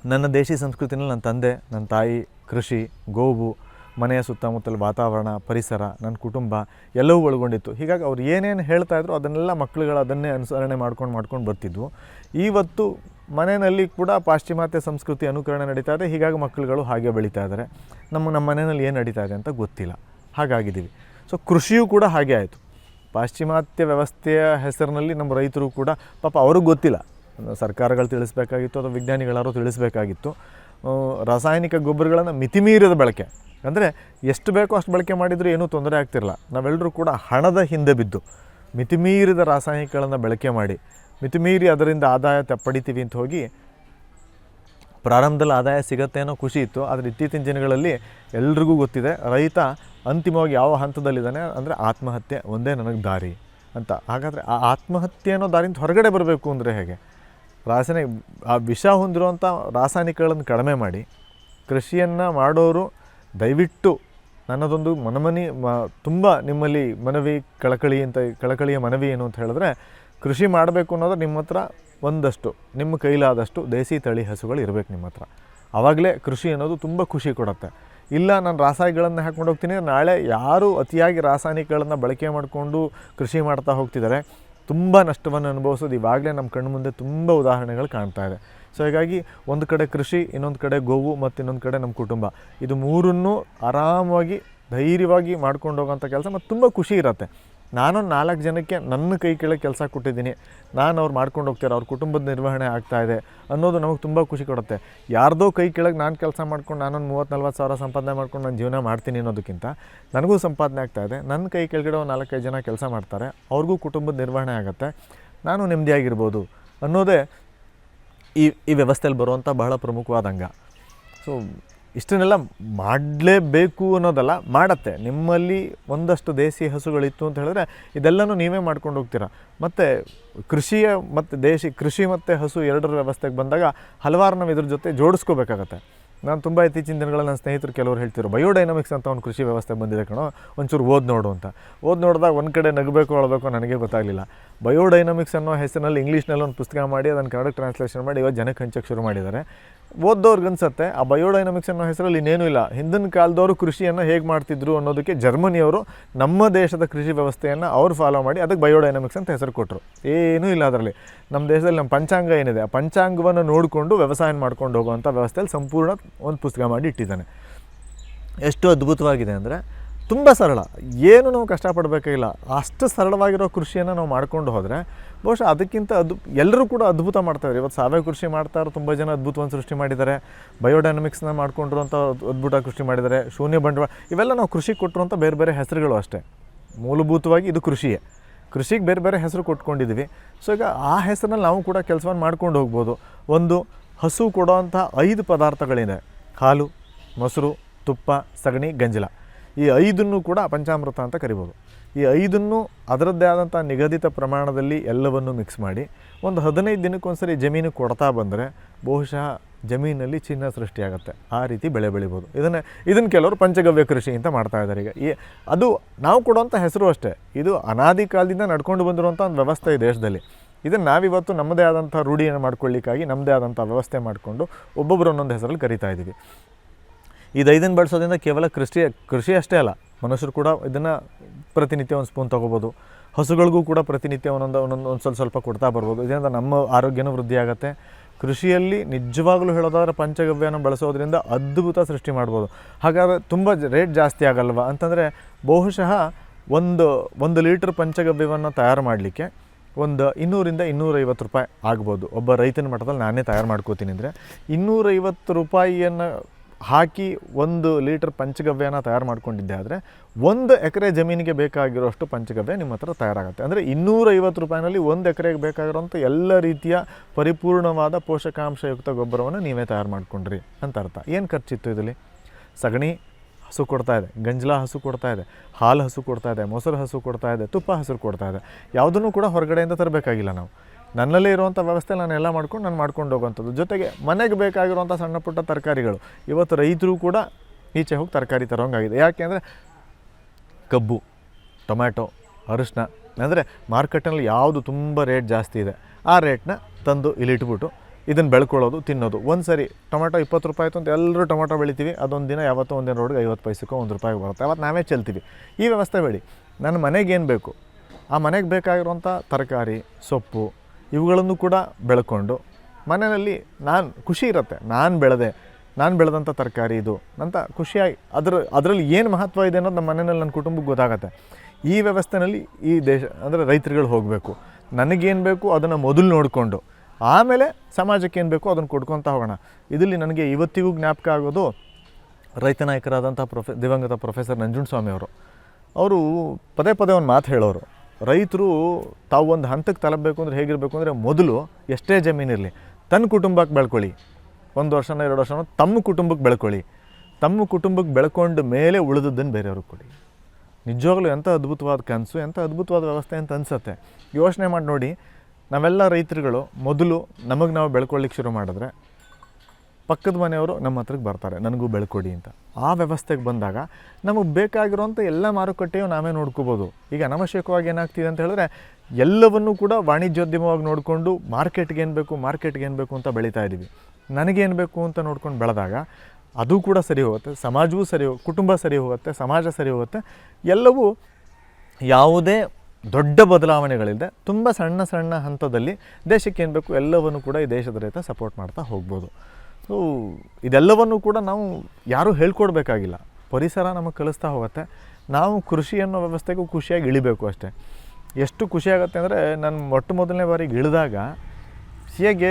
ನನ್ನ ದೇಶಿ ಸಂಸ್ಕೃತಿನಲ್ಲಿ ನನ್ನ ತಂದೆ, ನನ್ನ ತಾಯಿ ಕೃಷಿ, ಗೋವು ಮನೆಯ ಸುತ್ತಮುತ್ತಲ ವಾತಾವರಣ, ಪರಿಸರ, ನನ್ನ ಕುಟುಂಬ ಎಲ್ಲವೂ ಒಳಗೊಂಡಿತ್ತು. ಹೀಗಾಗಿ ಅವ್ರು ಏನೇನು ಹೇಳ್ತಾ ಇದ್ರು ಅದನ್ನೆಲ್ಲ ಮಕ್ಕಳುಗಳು ಅದನ್ನೇ ಅನುಸರಣೆ ಮಾಡ್ಕೊಂಡು ಮಾಡ್ಕೊಂಡು ಬರ್ತಿದ್ವು. ಇವತ್ತು ಮನೆಯಲ್ಲಿ ಕೂಡ ಪಾಶ್ಚಿಮಾತ್ಯ ಸಂಸ್ಕೃತಿ ಅನುಕರಣೆ ನಡೀತಾ ಇದೆ. ಹೀಗಾಗಿ ಮಕ್ಕಳುಗಳು ಹಾಗೆ ಬೆಳೀತಾ ಇದ್ದಾರೆ. ನಮ್ಮ ನಮ್ಮ ಮನೆಯಲ್ಲಿ ಏನು ನಡೀತಾ ಇದೆ ಅಂತ ಗೊತ್ತಿಲ್ಲ. ಹಾಗಾಗಿದ್ದೀವಿ. ಸೊ ಕೃಷಿಯೂ ಕೂಡ ಹಾಗೆ ಆಯಿತು. ಪಾಶ್ಚಿಮಾತ್ಯ ವ್ಯವಸ್ಥೆಯ ಹೆಸರಿನಲ್ಲಿ ನಮ್ಮ ರೈತರು ಕೂಡ ಪಾಪ ಅವ್ರಿಗೆ ಗೊತ್ತಿಲ್ಲ. ಸರ್ಕಾರಗಳು ತಿಳಿಸ್ಬೇಕಾಗಿತ್ತು ಅಥವಾ ವಿಜ್ಞಾನಿಗಳಾರು ತಿಳಿಸ್ಬೇಕಾಗಿತ್ತು. ರಾಸಾಯನಿಕ ಗೊಬ್ಬರಗಳನ್ನು ಮಿತಿಮೀರಿದ ಬಳಕೆ. ಅಂದರೆ ಎಷ್ಟು ಬೇಕೋ ಅಷ್ಟು ಬಳಕೆ ಮಾಡಿದರೂ ಏನೂ ತೊಂದರೆ ಆಗ್ತಿರಲ್ಲ. ನಾವೆಲ್ಲರೂ ಕೂಡ ಹಣದ ಹಿಂದೆ ಬಿದ್ದು ಮಿತಿಮೀರಿದ ರಾಸಾಯನಿಕಗಳನ್ನು ಬಳಕೆ ಮಾಡಿ ಮಿತಿಮೀರಿ ಅದರಿಂದ ಆದಾಯ ತೆಪ್ಪಡಿತೀವಿ ಪಡಿತೀವಿ ಅಂತ ಹೋಗಿ ಪ್ರಾರಂಭದಲ್ಲಿ ಆದಾಯ ಸಿಗತ್ತೆ ಅನ್ನೋ ಖುಷಿ ಇತ್ತು. ಆದರೆ ಇತ್ತೀಚಿನ ದಿನಗಳಲ್ಲಿ ಎಲ್ರಿಗೂ ಗೊತ್ತಿದೆ, ರೈತ ಅಂತಿಮವಾಗಿ ಯಾವ ಹಂತದಲ್ಲಿದ್ದಾನೆ ಅಂದರೆ ಆತ್ಮಹತ್ಯೆ ಒಂದೇ ನನಗೆ ದಾರಿ ಅಂತ. ಹಾಗಾದರೆ ಆ ಆತ್ಮಹತ್ಯೆ ಅನ್ನೋ ದಾರಿಯಿಂದ ಹೊರಗಡೆ ಬರಬೇಕು ಅಂದರೆ ಹೇಗೆ? ರಾಸಾಯನಿಕ ಆ ವಿಷ ಹೊಂದಿರುವಂಥ ರಾಸಾಯನಿಕಗಳನ್ನು ಕಡಿಮೆ ಮಾಡಿ ಕೃಷಿಯನ್ನು ಮಾಡೋರು ದಯವಿಟ್ಟು ನನ್ನದೊಂದು ಮನಮನಿ, ಮ, ತುಂಬ ನಿಮ್ಮಲ್ಲಿ ಮನವಿ, ಕಳಕಳಿ ಅಂತ, ಕಳಕಳಿಯ ಮನವಿ ಏನು ಅಂತ ಹೇಳಿದ್ರೆ, ಕೃಷಿ ಮಾಡಬೇಕು ಅನ್ನೋದು ನಿಮ್ಮ ಹತ್ರ ಒಂದಷ್ಟು, ನಿಮ್ಮ ಕೈಲಾದಷ್ಟು ದೇಸಿ ತಳಿ ಹಸುಗಳು ಇರಬೇಕು ನಿಮ್ಮ ಹತ್ರ. ಆವಾಗಲೇ ಕೃಷಿ ಅನ್ನೋದು ತುಂಬ ಖುಷಿ ಕೊಡುತ್ತೆ. ಇಲ್ಲ, ನಾನು ರಾಸಾಯನಿಕಗಳನ್ನು ಹಾಕ್ಕೊಂಡು ಹೋಗ್ತೀನಿ, ನಾಳೆ ಯಾರು ಅತಿಯಾಗಿ ರಾಸಾಯನಿಕಗಳನ್ನು ಬಳಕೆ ಮಾಡಿಕೊಂಡು ಕೃಷಿ ಮಾಡ್ತಾ ಹೋಗ್ತಿದ್ದಾರೆ. ತುಂಬ ನಷ್ಟವನ್ನು ಅನುಭವಿಸೋದು ಇವಾಗಲೇ ನಮ್ಮ ಕಣ್ಣು ಮುಂದೆ ತುಂಬ ಉದಾಹರಣೆಗಳು ಕಾಣ್ತಾ ಇದೆ. ಸೊ ಹೀಗಾಗಿ ಒಂದು ಕಡೆ ಕೃಷಿ, ಇನ್ನೊಂದು ಕಡೆ ಗೋವು ಮತ್ತು ಇನ್ನೊಂದು ಕಡೆ ನಮ್ಮ ಕುಟುಂಬ. ಇದು ಮೂರನ್ನು ಆರಾಮವಾಗಿ, ಧೈರ್ಯವಾಗಿ ಮಾಡ್ಕೊಂಡು ಹೋಗೋಂಥ ಕೆಲಸ ಮತ್ತು ತುಂಬ ಖುಷಿ ಇರುತ್ತೆ. ನಾನು ನಾಲ್ಕು ಜನಕ್ಕೆ ನನ್ನ ಕೈ ಕೆಳಗೆ ಕೆಲಸ ಕೊಟ್ಟಿದ್ದೀನಿ. ನಾನು ಅವ್ರು ಮಾಡ್ಕೊಂಡು ಹೋಗ್ತಾರೆ, ಅವ್ರ ಕುಟುಂಬದ ನಿರ್ವಹಣೆ ಆಗ್ತಾ ಇದೆ ಅನ್ನೋದು ನಮಗೆ ತುಂಬ ಖುಷಿ ಕೊಡುತ್ತೆ. ಯಾರ್ದೋ ಕೈ ಕೆಳಗೆ ನಾನು ಕೆಲಸ ಮಾಡ್ಕೊಂಡು, ನಾನೊಂದು ಮೂವತ್ತು ನಲ್ವತ್ತು ಸಾವಿರ ಸಂಪಾದನೆ ಮಾಡ್ಕೊಂಡು ನಾನು ಜೀವನ ಮಾಡ್ತೀನಿ ಅನ್ನೋದಕ್ಕಿಂತ ನನಗೂ ಸಂಪಾದನೆ ಆಗ್ತಾ ಇದೆ. ನನ್ನ ಕೈ ಕೆಳಗಡೆ ಒಂದು ನಾಲ್ಕೈದು ಜನ ಕೆಲಸ ಮಾಡ್ತಾರೆ. ಅವ್ರಿಗೂ ಕುಟುಂಬದ ನಿರ್ವಹಣೆ ಆಗುತ್ತೆ. ನಾನು ನೆಮ್ಮದಿಯಾಗಿರ್ಬೋದು ಅನ್ನೋದೇ ಈ ಈ ವ್ಯವಸ್ಥೆಯಲ್ಲಿ ಬರುವಂಥ ಬಹಳ ಪ್ರಮುಖವಾದ ಅಂಗ ಸೊ ಇಷ್ಟನ್ನೆಲ್ಲ ಮಾಡಲೇಬೇಕು ಅನ್ನೋದಲ್ಲ, ಮಾಡತ್ತೆ. ನಿಮ್ಮಲ್ಲಿ ಒಂದಷ್ಟು ದೇಸಿ ಹಸುಗಳಿತ್ತು ಅಂತ ಹೇಳಿದ್ರೆ ಇದೆಲ್ಲನೂ ನೀವೇ ಮಾಡ್ಕೊಂಡು ಹೋಗ್ತೀರಾ? ಮತ್ತು ಕೃಷಿಯ ಮತ್ತು ದೇಶಿ ಕೃಷಿ ಮತ್ತು ಹಸು ಎರಡರ ವ್ಯವಸ್ಥೆಗೆ ಬಂದಾಗ ಹಲವಾರು ನಾವು ಇದ್ರ ಜೊತೆ ಜೋಡಿಸ್ಕೋಬೇಕಾಗತ್ತೆ. ನಾನು ತುಂಬ ಇತ್ತೀಚಿನ ದಿನಗಳಲ್ಲಿ ನನ್ನ ಸ್ನೇಹಿತರು ಕೆಲವರು ಹೇಳ್ತಿರು ಬಯೋಡೈನಮಿಕ್ಸ್ ಅಂತ ಒಂದು ಕೃಷಿ ವ್ಯವಸ್ಥೆ ಬಂದಿದೆ ಕಣೋ, ಒಂಚೂರು ಓದ್ ನೋಡು ಅಂತ. ಓದ್ ನೋಡಿದಾಗ ಒಂದು ಕಡೆ ನಗಬೇಕು ಅಳಬೇಕು ನನಗೆ ಗೊತ್ತಾಗಲಿಲ್ಲ. ಬಯೋಡೈನಮಿಕ್ಸ್ ಅನ್ನೋ ಹೆಸರಿನಲ್ಲಿ ಇಂಗ್ಲೀಷ್ನಲ್ಲಿ ಒಂದು ಪುಸ್ತಕ ಮಾಡಿ, ಅದನ್ನು ಕನ್ನಡಕ್ಕೆ ಟ್ರಾನ್ಸ್ಲೇಷನ್ ಮಾಡಿ ಇವಾಗ ಜನಕ್ಕೆ ಹಂಚಕ್ಕೆ ಶುರು ಮಾಡಿದ್ದಾರೆ. ಓದ್ದವ್ರಿಗೆ ಅನ್ಸುತ್ತೆ, ಆ ಬಯೋಡೈನಮಿಕ್ಸ್ ಅನ್ನೋ ಹೆಸರಲ್ಲಿ ಇನ್ನೇನೂ ಇಲ್ಲ. ಹಿಂದಿನ ಕಾಲದವರು ಕೃಷಿಯನ್ನು ಹೇಗೆ ಮಾಡ್ತಿದ್ರು ಅನ್ನೋದಕ್ಕೆ ಜರ್ಮನಿಯವರು ನಮ್ಮ ದೇಶದ ಕೃಷಿ ವ್ಯವಸ್ಥೆಯನ್ನು ಅವರು ಫಾಲೋ ಮಾಡಿ ಅದಕ್ಕೆ ಬಯೋಡೈನಮಿಕ್ಸ್ ಅಂತ ಹೆಸರು ಕೊಟ್ಟರು ಏನೂ ಇಲ್ಲ ಅದರಲ್ಲಿ. ನಮ್ಮ ದೇಶದಲ್ಲಿ ನಮ್ಮ ಪಂಚಾಂಗ ಏನಿದೆ, ಆ ಪಂಚಾಂಗವನ್ನು ನೋಡಿಕೊಂಡು ವ್ಯವಸಾಯ ಮಾಡ್ಕೊಂಡು ಹೋಗುವಂಥ ವ್ಯವಸ್ಥೆಯಲ್ಲಿ ಸಂಪೂರ್ಣ ಒಂದು ಪುಸ್ತಕ ಮಾಡಿ ಇಟ್ಟಿದ್ದಾನೆ. ಎಷ್ಟು ಅದ್ಭುತವಾಗಿದೆ ಅಂದರೆ ತುಂಬ ಸರಳ. ಏನು ನಾವು ಕಷ್ಟಪಡಬೇಕಾಗಿಲ್ಲ. ಅಷ್ಟು ಸರಳವಾಗಿರೋ ಕೃಷಿಯನ್ನು ನಾವು ಮಾಡ್ಕೊಂಡು ಹೋದರೆ ಬಹುಶಃ ಅದಕ್ಕಿಂತ ಅದು ಎಲ್ಲರೂ ಕೂಡ ಅದ್ಭುತ ಮಾಡ್ತಾರೆ. ಇವತ್ತು ಸಾವಯವ ಕೃಷಿ ಮಾಡ್ತಾರೆ ತುಂಬ ಜನ ಅದ್ಭುತವನ್ನು ಸೃಷ್ಟಿ ಮಾಡಿದ್ದಾರೆ. ಬಯೋಡೈನಮಿಕ್ಸ್ನ ಮಾಡ್ಕೊಂಡಿರುವಂಥ ಅದ್ಭುತ ಕೃಷಿ ಮಾಡಿದ್ದಾರೆ. ಶೂನ್ಯ ಬಂಡವಾಳ, ಇವೆಲ್ಲ ನಾವು ಕೃಷಿ ಕೊಟ್ಟಿರುವಂಥ ಬೇರೆ ಬೇರೆ ಹೆಸರುಗಳು ಅಷ್ಟೇ. ಮೂಲಭೂತವಾಗಿ ಇದು ಕೃಷಿಯೇ. ಕೃಷಿಗೆ ಬೇರೆ ಬೇರೆ ಹೆಸರು ಕೊಟ್ಕೊಂಡಿದ್ದೀವಿ ಸೊ ಈಗ ಆ ಹೆಸರಿನಲ್ಲಿ ನಾವು ಕೂಡ ಕೆಲಸವನ್ನು ಮಾಡ್ಕೊಂಡು ಹೋಗ್ಬೋದು. ಒಂದು ಹಸು ಕೊಡೋವಂಥ ಐದು ಪದಾರ್ಥಗಳಿದೆ. ಹಾಲು ಮೊಸರು, ತುಪ್ಪ, ಸಗಣಿ, ಗಂಜಲ. ಈ ಐದನ್ನು ಕೂಡ ಪಂಚಾಮೃತ ಅಂತ ಕರಿಬೋದು. ಈ ಐದನ್ನು ಅದರದ್ದೇ ಆದಂಥ ನಿಗದಿತ ಪ್ರಮಾಣದಲ್ಲಿ ಎಲ್ಲವನ್ನು ಮಿಕ್ಸ್ ಮಾಡಿ ಒಂದು ಹದಿನೈದು ದಿನಕ್ಕೊಂದ್ಸರಿ ಜಮೀನು ಕೊಡ್ತಾ ಬಂದರೆ ಬಹುಶಃ ಜಮೀನಲ್ಲಿ ಚಿನ್ನ ಸೃಷ್ಟಿಯಾಗುತ್ತೆ. ಆ ರೀತಿ ಬೆಳೆ ಬೆಳಿಬೋದು. ಇದನ್ನು ಇದನ್ನು ಕೆಲವರು ಪಂಚಗವ್ಯ ಕೃಷಿ ಅಂತ ಮಾಡ್ತಾ ಇದ್ದಾರೆ ಈಗ. ಈ, ಅದು ನಾವು ಕೊಡುವಂಥ ಹೆಸರು ಅಷ್ಟೇ. ಇದು ಅನಾದಿ ಕಾಲದಿಂದ ನಡ್ಕೊಂಡು ಬಂದಿರುವಂಥ ಒಂದು ವ್ಯವಸ್ಥೆ ಈ ದೇಶದಲ್ಲಿ. ಇದನ್ನು ನಾವಿವತ್ತು ನಮ್ಮದೇ ಆದಂಥ ರೂಢಿಯನ್ನು ಮಾಡ್ಕೊಳ್ಳಿಕ್ಕಾಗಿ ನಮ್ಮದೇ ಆದಂಥ ವ್ಯವಸ್ಥೆ ಮಾಡಿಕೊಂಡು ಒಬ್ಬೊಬ್ಬರು ಒಂದೊಂದು ಹೆಸರಲ್ಲಿ ಕರಿತಾ ಇದ್ದೀವಿ ಇದು ಐದನ್ನು ಬಳಸೋದ್ರಿಂದ ಕೇವಲ ಕೃಷಿ ಕೃಷಿ ಅಷ್ಟೇ ಅಲ್ಲ, ಮನುಷ್ಯರು ಕೂಡ ಇದನ್ನು ಪ್ರತಿನಿತ್ಯ ಒಂದು ಸ್ಪೂನ್ ತೊಗೋಬೋದು. ಹಸುಗಳಿಗೂ ಕೂಡ ಪ್ರತಿನಿತ್ಯ ಒಂದೊಂದು ಒಂದೊಂದು, ಒಂದು ಸ್ವಲ್ಪ ಸ್ವಲ್ಪ ಕೊಡ್ತಾ ಬರ್ಬೋದು. ಇದರಿಂದ ನಮ್ಮ ಆರೋಗ್ಯನೂ ವೃದ್ಧಿ ಆಗುತ್ತೆ. ಕೃಷಿಯಲ್ಲಿ ನಿಜವಾಗ್ಲೂ ಹೇಳೋದಾದ್ರೆ ಪಂಚಗವ್ಯನ ಬಳಸೋದ್ರಿಂದ ಅದ್ಭುತ ಸೃಷ್ಟಿ ಮಾಡ್ಬೋದು. ಹಾಗಾದರೆ ತುಂಬ ರೇಟ್ ಜಾಸ್ತಿ ಆಗಲ್ವ? ಅಂತಂದರೆ ಬಹುಶಃ ಒಂದು ಒಂದು ಲೀಟ್ರ್ ಪಂಚಗವ್ಯವನ್ನು ತಯಾರು ಮಾಡಲಿಕ್ಕೆ ಒಂದು ಇನ್ನೂರಿಂದ ಇನ್ನೂರೈವತ್ತು ರೂಪಾಯಿ ಆಗ್ಬೋದು. ಒಬ್ಬ ರೈತನ ಮಟ್ಟದಲ್ಲಿ ನಾನೇ ತಯಾರು ಮಾಡ್ಕೋತೀನಿ ಅಂದರೆ ಇನ್ನೂರೈವತ್ತು ರೂಪಾಯಿಯನ್ನು ಹಾಕಿ ಒಂದು ಲೀಟರ್ ಪಂಚಗವ್ಯನ ತಯಾರು ಮಾಡ್ಕೊಂಡಿದ್ದೆ ಆದರೆ ಒಂದು ಎಕರೆ ಜಮೀನಿಗೆ ಬೇಕಾಗಿರೋಷ್ಟು ಪಂಚಗವ್ಯ ನಿಮ್ಮ ಹತ್ರ ತಯಾರಾಗುತ್ತೆ. ಅಂದರೆ ಇನ್ನೂರೈವತ್ತು ರೂಪಾಯಿನಲ್ಲಿ ಒಂದು ಎಕರೆಗೆ ಬೇಕಾಗಿರೋಂಥ ಎಲ್ಲ ರೀತಿಯ ಪರಿಪೂರ್ಣವಾದ ಪೋಷಕಾಂಶಯುಕ್ತ ಗೊಬ್ಬರವನ್ನು ನೀವೇ ತಯಾರು ಮಾಡ್ಕೊಂಡ್ರಿ ಅಂತ ಅರ್ಥ. ಏನು ಖರ್ಚಿತ್ತು ಇದರಲ್ಲಿ? ಸಗಣಿ ಹಸು ಕೊಡ್ತಾ ಇದೆ, ಗಂಜಲ ಹಸು ಕೊಡ್ತಾ ಇದೆ, ಹಾಲು ಹಸು ಕೊಡ್ತಾ ಇದೆ, ಮೊಸರು ಹಸು ಕೊಡ್ತಾ ಇದೆ, ತುಪ್ಪ ಹಸು ಕೊಡ್ತಾ ಇದೆ. ಯಾವುದನ್ನು ಕೂಡ ಹೊರಗಡೆಯಿಂದ ತರಬೇಕಾಗಿಲ್ಲ ನಾವು. ನನ್ನಲ್ಲೇ ಇರುವಂಥ ವ್ಯವಸ್ಥೆ ನಾನು ಎಲ್ಲ ಮಾಡ್ಕೊಂಡು ನಾನು ಮಾಡ್ಕೊಂಡು ಹೋಗುವಂಥದ್ದು. ಜೊತೆಗೆ ಮನೆಗೆ ಬೇಕಾಗಿರುವಂಥ ಸಣ್ಣ ಪುಟ್ಟ ತರಕಾರಿಗಳು. ಇವತ್ತು ರೈತರು ಕೂಡ ಈಚೆ ಹೋಗಿ ತರಕಾರಿ ತರೋಂಗಾಗಿದೆ. ಯಾಕೆಂದರೆ ಕಬ್ಬು, ಟೊಮ್ಯಾಟೊ ಅರಿಶಿನ ಅಂದರೆ ಮಾರ್ಕೆಟ್ನಲ್ಲಿ ಯಾವುದು ತುಂಬ ರೇಟ್ ಜಾಸ್ತಿ ಇದೆ. ಆ ರೇಟ್ನ ತಂದು ಇಲ್ಲಿಟ್ಬಿಟ್ಟು ಇದನ್ನು ಬೆಳ್ಕೊಳ್ಳೋದು, ತಿನ್ನೋದು. ಒಂದು ಸರಿ ಟೊಮೆಟೊ ಇಪ್ಪತ್ತು ರೂಪಾಯಿ ಆಯಿತು ಅಂತ ಎಲ್ಲರೂ ಟೊಮೆಟೊ ಬೆಳಿತೀವಿ. ಅದೊಂದು ದಿನ ಯಾವತ್ತೋ ಒಂದಿನ ರೋಡ್ಗೆ ಐವತ್ತು ಪೈಸಕ್ಕೋ ಒಂದು ರೂಪಾಯಿಗೆ ಬರುತ್ತೆ. ಅವತ್ತು ನಾವೇ ಚೆಲ್ತೀವಿ. ಈ ವ್ಯವಸ್ಥೆ ಬೇಡಿ. ನನ್ನ ಮನೆಗೆ ಏನು ಬೇಕು? ಆ ಮನೆಗೆ ಬೇಕಾಗಿರುವಂಥ ತರಕಾರಿ, ಸೊಪ್ಪು ಇವುಗಳನ್ನು ಕೂಡ ಬೆಳ್ಕೊಂಡು ಮನೆಯಲ್ಲಿ ನಾನು ಖುಷಿ ಇರುತ್ತೆ. ನಾನು ಬೆಳೆದೆ. ನಾನು ಬೆಳೆದಂಥ ತರಕಾರಿ ಇದು ಅಂತ ಖುಷಿಯಾಗಿ ಅದರ, ಅದರಲ್ಲಿ ಏನು ಮಹತ್ವ ಇದೆ ಅನ್ನೋದು ನಮ್ಮ ಮನೆಯಲ್ಲಿ ನನ್ನ ಕುಟುಂಬಕ್ಕೆ ಗೊತ್ತಾಗತ್ತೆ. ಈ ವ್ಯವಸ್ಥೆನಲ್ಲಿ ಈ ದೇಶ, ಅಂದರೆ ರೈತರುಗಳು ಹೋಗಬೇಕು. ನನಗೇನು ಬೇಕು ಅದನ್ನು ಮೊದಲು ನೋಡಿಕೊಂಡು. ಆಮೇಲೆ ಸಮಾಜಕ್ಕೆ ಏನು ಬೇಕು ಅದನ್ನು ಕೊಡ್ಕೊತಾ ಹೋಗೋಣ. ಇದರಲ್ಲಿ ನನಗೆ ಇವತ್ತಿಗೂ ಜ್ಞಾಪಕ ಆಗೋದು ರೈತ ನಾಯಕರಾದಂಥ ಪ್ರೊಫೆ, ದಿವಂಗತ ಪ್ರೊಫೆಸರ್ ನಂಜುಂಡಸ್ವಾಮಿ ಅವರು. ಅವರು ಪದೇ ಪದೇ ಒಂದು ಮಾತು ಹೇಳೋರು. ರೈತರು ತಾವು ಒಂದು ಹಂತಕ್ಕೆ ತಲುಪಬೇಕು ಅಂದರೆ ಹೇಗಿರಬೇಕು ಅಂದರೆ ಮೊದಲು ಎಷ್ಟೇ ಜಮೀನಿರಲಿ ತನ್ನ ಕುಟುಂಬಕ್ಕೆ ಬೆಳ್ಕೊಳ್ಳಿ. ಒಂದು ವರ್ಷನೋ, ಎರಡು ವರ್ಷನೋ ತಮ್ಮ ಕುಟುಂಬಕ್ಕೆ ಬೆಳ್ಕೊಳ್ಳಿ. ತಮ್ಮ ಕುಟುಂಬಕ್ಕೆ ಬೆಳ್ಕೊಂಡ ಮೇಲೆ ಉಳಿದದ್ದನ್ನು ಬೇರೆಯವ್ರಿಗೆ ಕೊಡಿ. ನಿಜವಾಗ್ಲೂ ಎಂಥ ಅದ್ಭುತವಾದ ಕನಸು, ಎಂಥ ಅದ್ಭುತವಾದ ವ್ಯವಸ್ಥೆ ಅಂತ ಅನಿಸುತ್ತೆ. ಯೋಚನೆ ಮಾಡಿ ನೋಡಿ, ನಾವೆಲ್ಲ ರೈತರುಗಳು ಮೊದಲು ನಮಗೆ ನಾವು ಬೆಳ್ಕೊಳ್ಳಿಕ್ಕೆ ಶುರು ಮಾಡಿದ್ರೆ ಪಕ್ಕದ ಮನೆಯವರು ನಮ್ಮ ಹತ್ರಕ್ಕೆ ಬರ್ತಾರೆ, ನನಗೂ ಬೆಳ್ಕೊಡಿ ಅಂತ. ಆ ವ್ಯವಸ್ಥೆಗೆ ಬಂದಾಗ ನಮಗೆ ಬೇಕಾಗಿರುವಂಥ ಎಲ್ಲ ಮಾರುಕಟ್ಟೆಯು ನಾವೇ ನೋಡ್ಕೋಬೋದು. ಈಗ ಅನಾವಶ್ಯಕವಾಗಿ ಏನಾಗ್ತಿದೆ ಅಂತ ಹೇಳಿದ್ರೆ, ಎಲ್ಲವನ್ನೂ ಕೂಡ ವಾಣಿಜ್ಯೋದ್ಯಮವಾಗಿ ನೋಡಿಕೊಂಡು ಮಾರ್ಕೆಟ್ಗೆ ಏನು ಬೇಕು, ಮಾರ್ಕೆಟ್ಗೆ ಏನು ಬೇಕು ಅಂತ ಬೆಳೀತಾ ಇದ್ದೀವಿ. ನನಗೇನು ಬೇಕು ಅಂತ ನೋಡ್ಕೊಂಡು ಬೆಳೆದಾಗ ಅದು ಕೂಡ ಸರಿ ಹೋಗುತ್ತೆ, ಸಮಾಜವೂ ಸರಿ ಹೋಗುತ್ತೆ, ಕುಟುಂಬ ಸರಿ ಹೋಗುತ್ತೆ, ಸಮಾಜ ಸರಿ ಹೋಗುತ್ತೆ. ಎಲ್ಲವೂ ಯಾವುದೇ ದೊಡ್ಡ ಬದಲಾವಣೆಗಳಿದೆ ತುಂಬ ಸಣ್ಣ ಸಣ್ಣ ಹಂತದಲ್ಲಿ ದೇಶಕ್ಕೆ ಏನು ಬೇಕು ಎಲ್ಲವನ್ನು ಕೂಡ ಈ ದೇಶದ ರೈತ ಸಪೋರ್ಟ್ ಮಾಡ್ತಾ ಹೋಗ್ಬೋದು. ಸೊ ಇದೆಲ್ಲವನ್ನು ಕೂಡ ನಾವು ಯಾರೂ ಹೇಳ್ಕೊಡ್ಬೇಕಾಗಿಲ್ಲ. ಪರಿಸರ ನಮಗೆ ಕಲಿಸ್ತಾ ಹೋಗುತ್ತೆ. ನಾವು ಕೃಷಿ ಅನ್ನೋ ವ್ಯವಸ್ಥೆಗೂ ಖುಷಿಯಾಗಿ ಇಳಿಬೇಕು ಅಷ್ಟೇ. ಎಷ್ಟು ಖುಷಿಯಾಗತ್ತೆ ಅಂದರೆ, ನಾನು ಮೊಟ್ಟ ಮೊದಲನೇ ಬಾರಿಗೆ ಇಳಿದಾಗ ಹೇಗೆ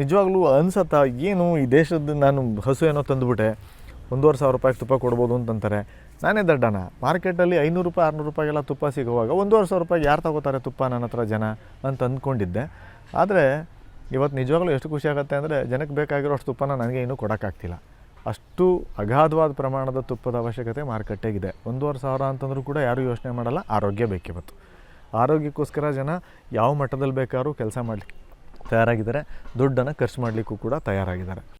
ನಿಜವಾಗ್ಲೂ ಅನ್ಸತ್ತಾ, ಏನು ಈ ದೇಶದ ನಾನು ಹಸು ಏನೋ ತಂದುಬಿಟ್ಟೆ, ಒಂದೂವರೆ ಸಾವಿರ ರೂಪಾಯಿಗೆ ತುಪ್ಪ ಕೊಡ್ಬೋದು ಅಂತಂತಾರೆ. ನಾನೇ ದಡ್ಡನ. ಮಾರ್ಕೆಟಲ್ಲಿ ಐನೂರು ರೂಪಾಯಿ, ಆರುನೂರು ರೂಪಾಯಿಗೆಲ್ಲ ತುಪ್ಪ ಸಿಗುವಾಗ, ಒಂದೂವರೆ ಸಾವಿರ ರೂಪಾಯಿಗೆ ಯಾರು ತಗೋತಾರೆ ತುಪ್ಪ ನನ್ನ ಹತ್ರ ಜನ ಅಂತ ಅಂದ್ಕೊಂಡಿದ್ದೆ. ಆದರೆ ಇವತ್ತು ನಿಜವಾಗ್ಲೂ ಎಷ್ಟು ಖುಷಿ ಆಗುತ್ತೆ ಅಂದರೆ ಜನಕ್ಕೆ ಬೇಕಾಗಿರೋ ಅಷ್ಟು ತುಪ್ಪನ ನನಗೆ ಇನ್ನೂ ಕೊಡೋಕ್ಕಾಗ್ತಿಲ್ಲ. ಅಷ್ಟು ಅಗಾಧವಾದ ಪ್ರಮಾಣದ ತುಪ್ಪದ ಅವಶ್ಯಕತೆ ಮಾರುಕಟ್ಟೆಗಿದೆ. ಒಂದೂವರೆ ಸಾವಿರ ಅಂತಂದ್ರೂ ಕೂಡ ಯಾರೂ ಯೋಚನೆ ಮಾಡಲ್ಲ, ಆರೋಗ್ಯ ಬೇಕಿವತ್ತು ಆರೋಗ್ಯಕ್ಕೋಸ್ಕರ ಜನ ಯಾವ ಮಟ್ಟದಲ್ಲಿ ಬೇಕಾದ್ರೂ ಕೆಲಸ ಮಾಡಲಿಕ್ಕೆ ತಯಾರಾಗಿದ್ದಾರೆ, ದುಡ್ಡನ್ನು ಖರ್ಚು ಮಾಡಲಿಕ್ಕೂ ಕೂಡ ತಯಾರಾಗಿದ್ದಾರೆ.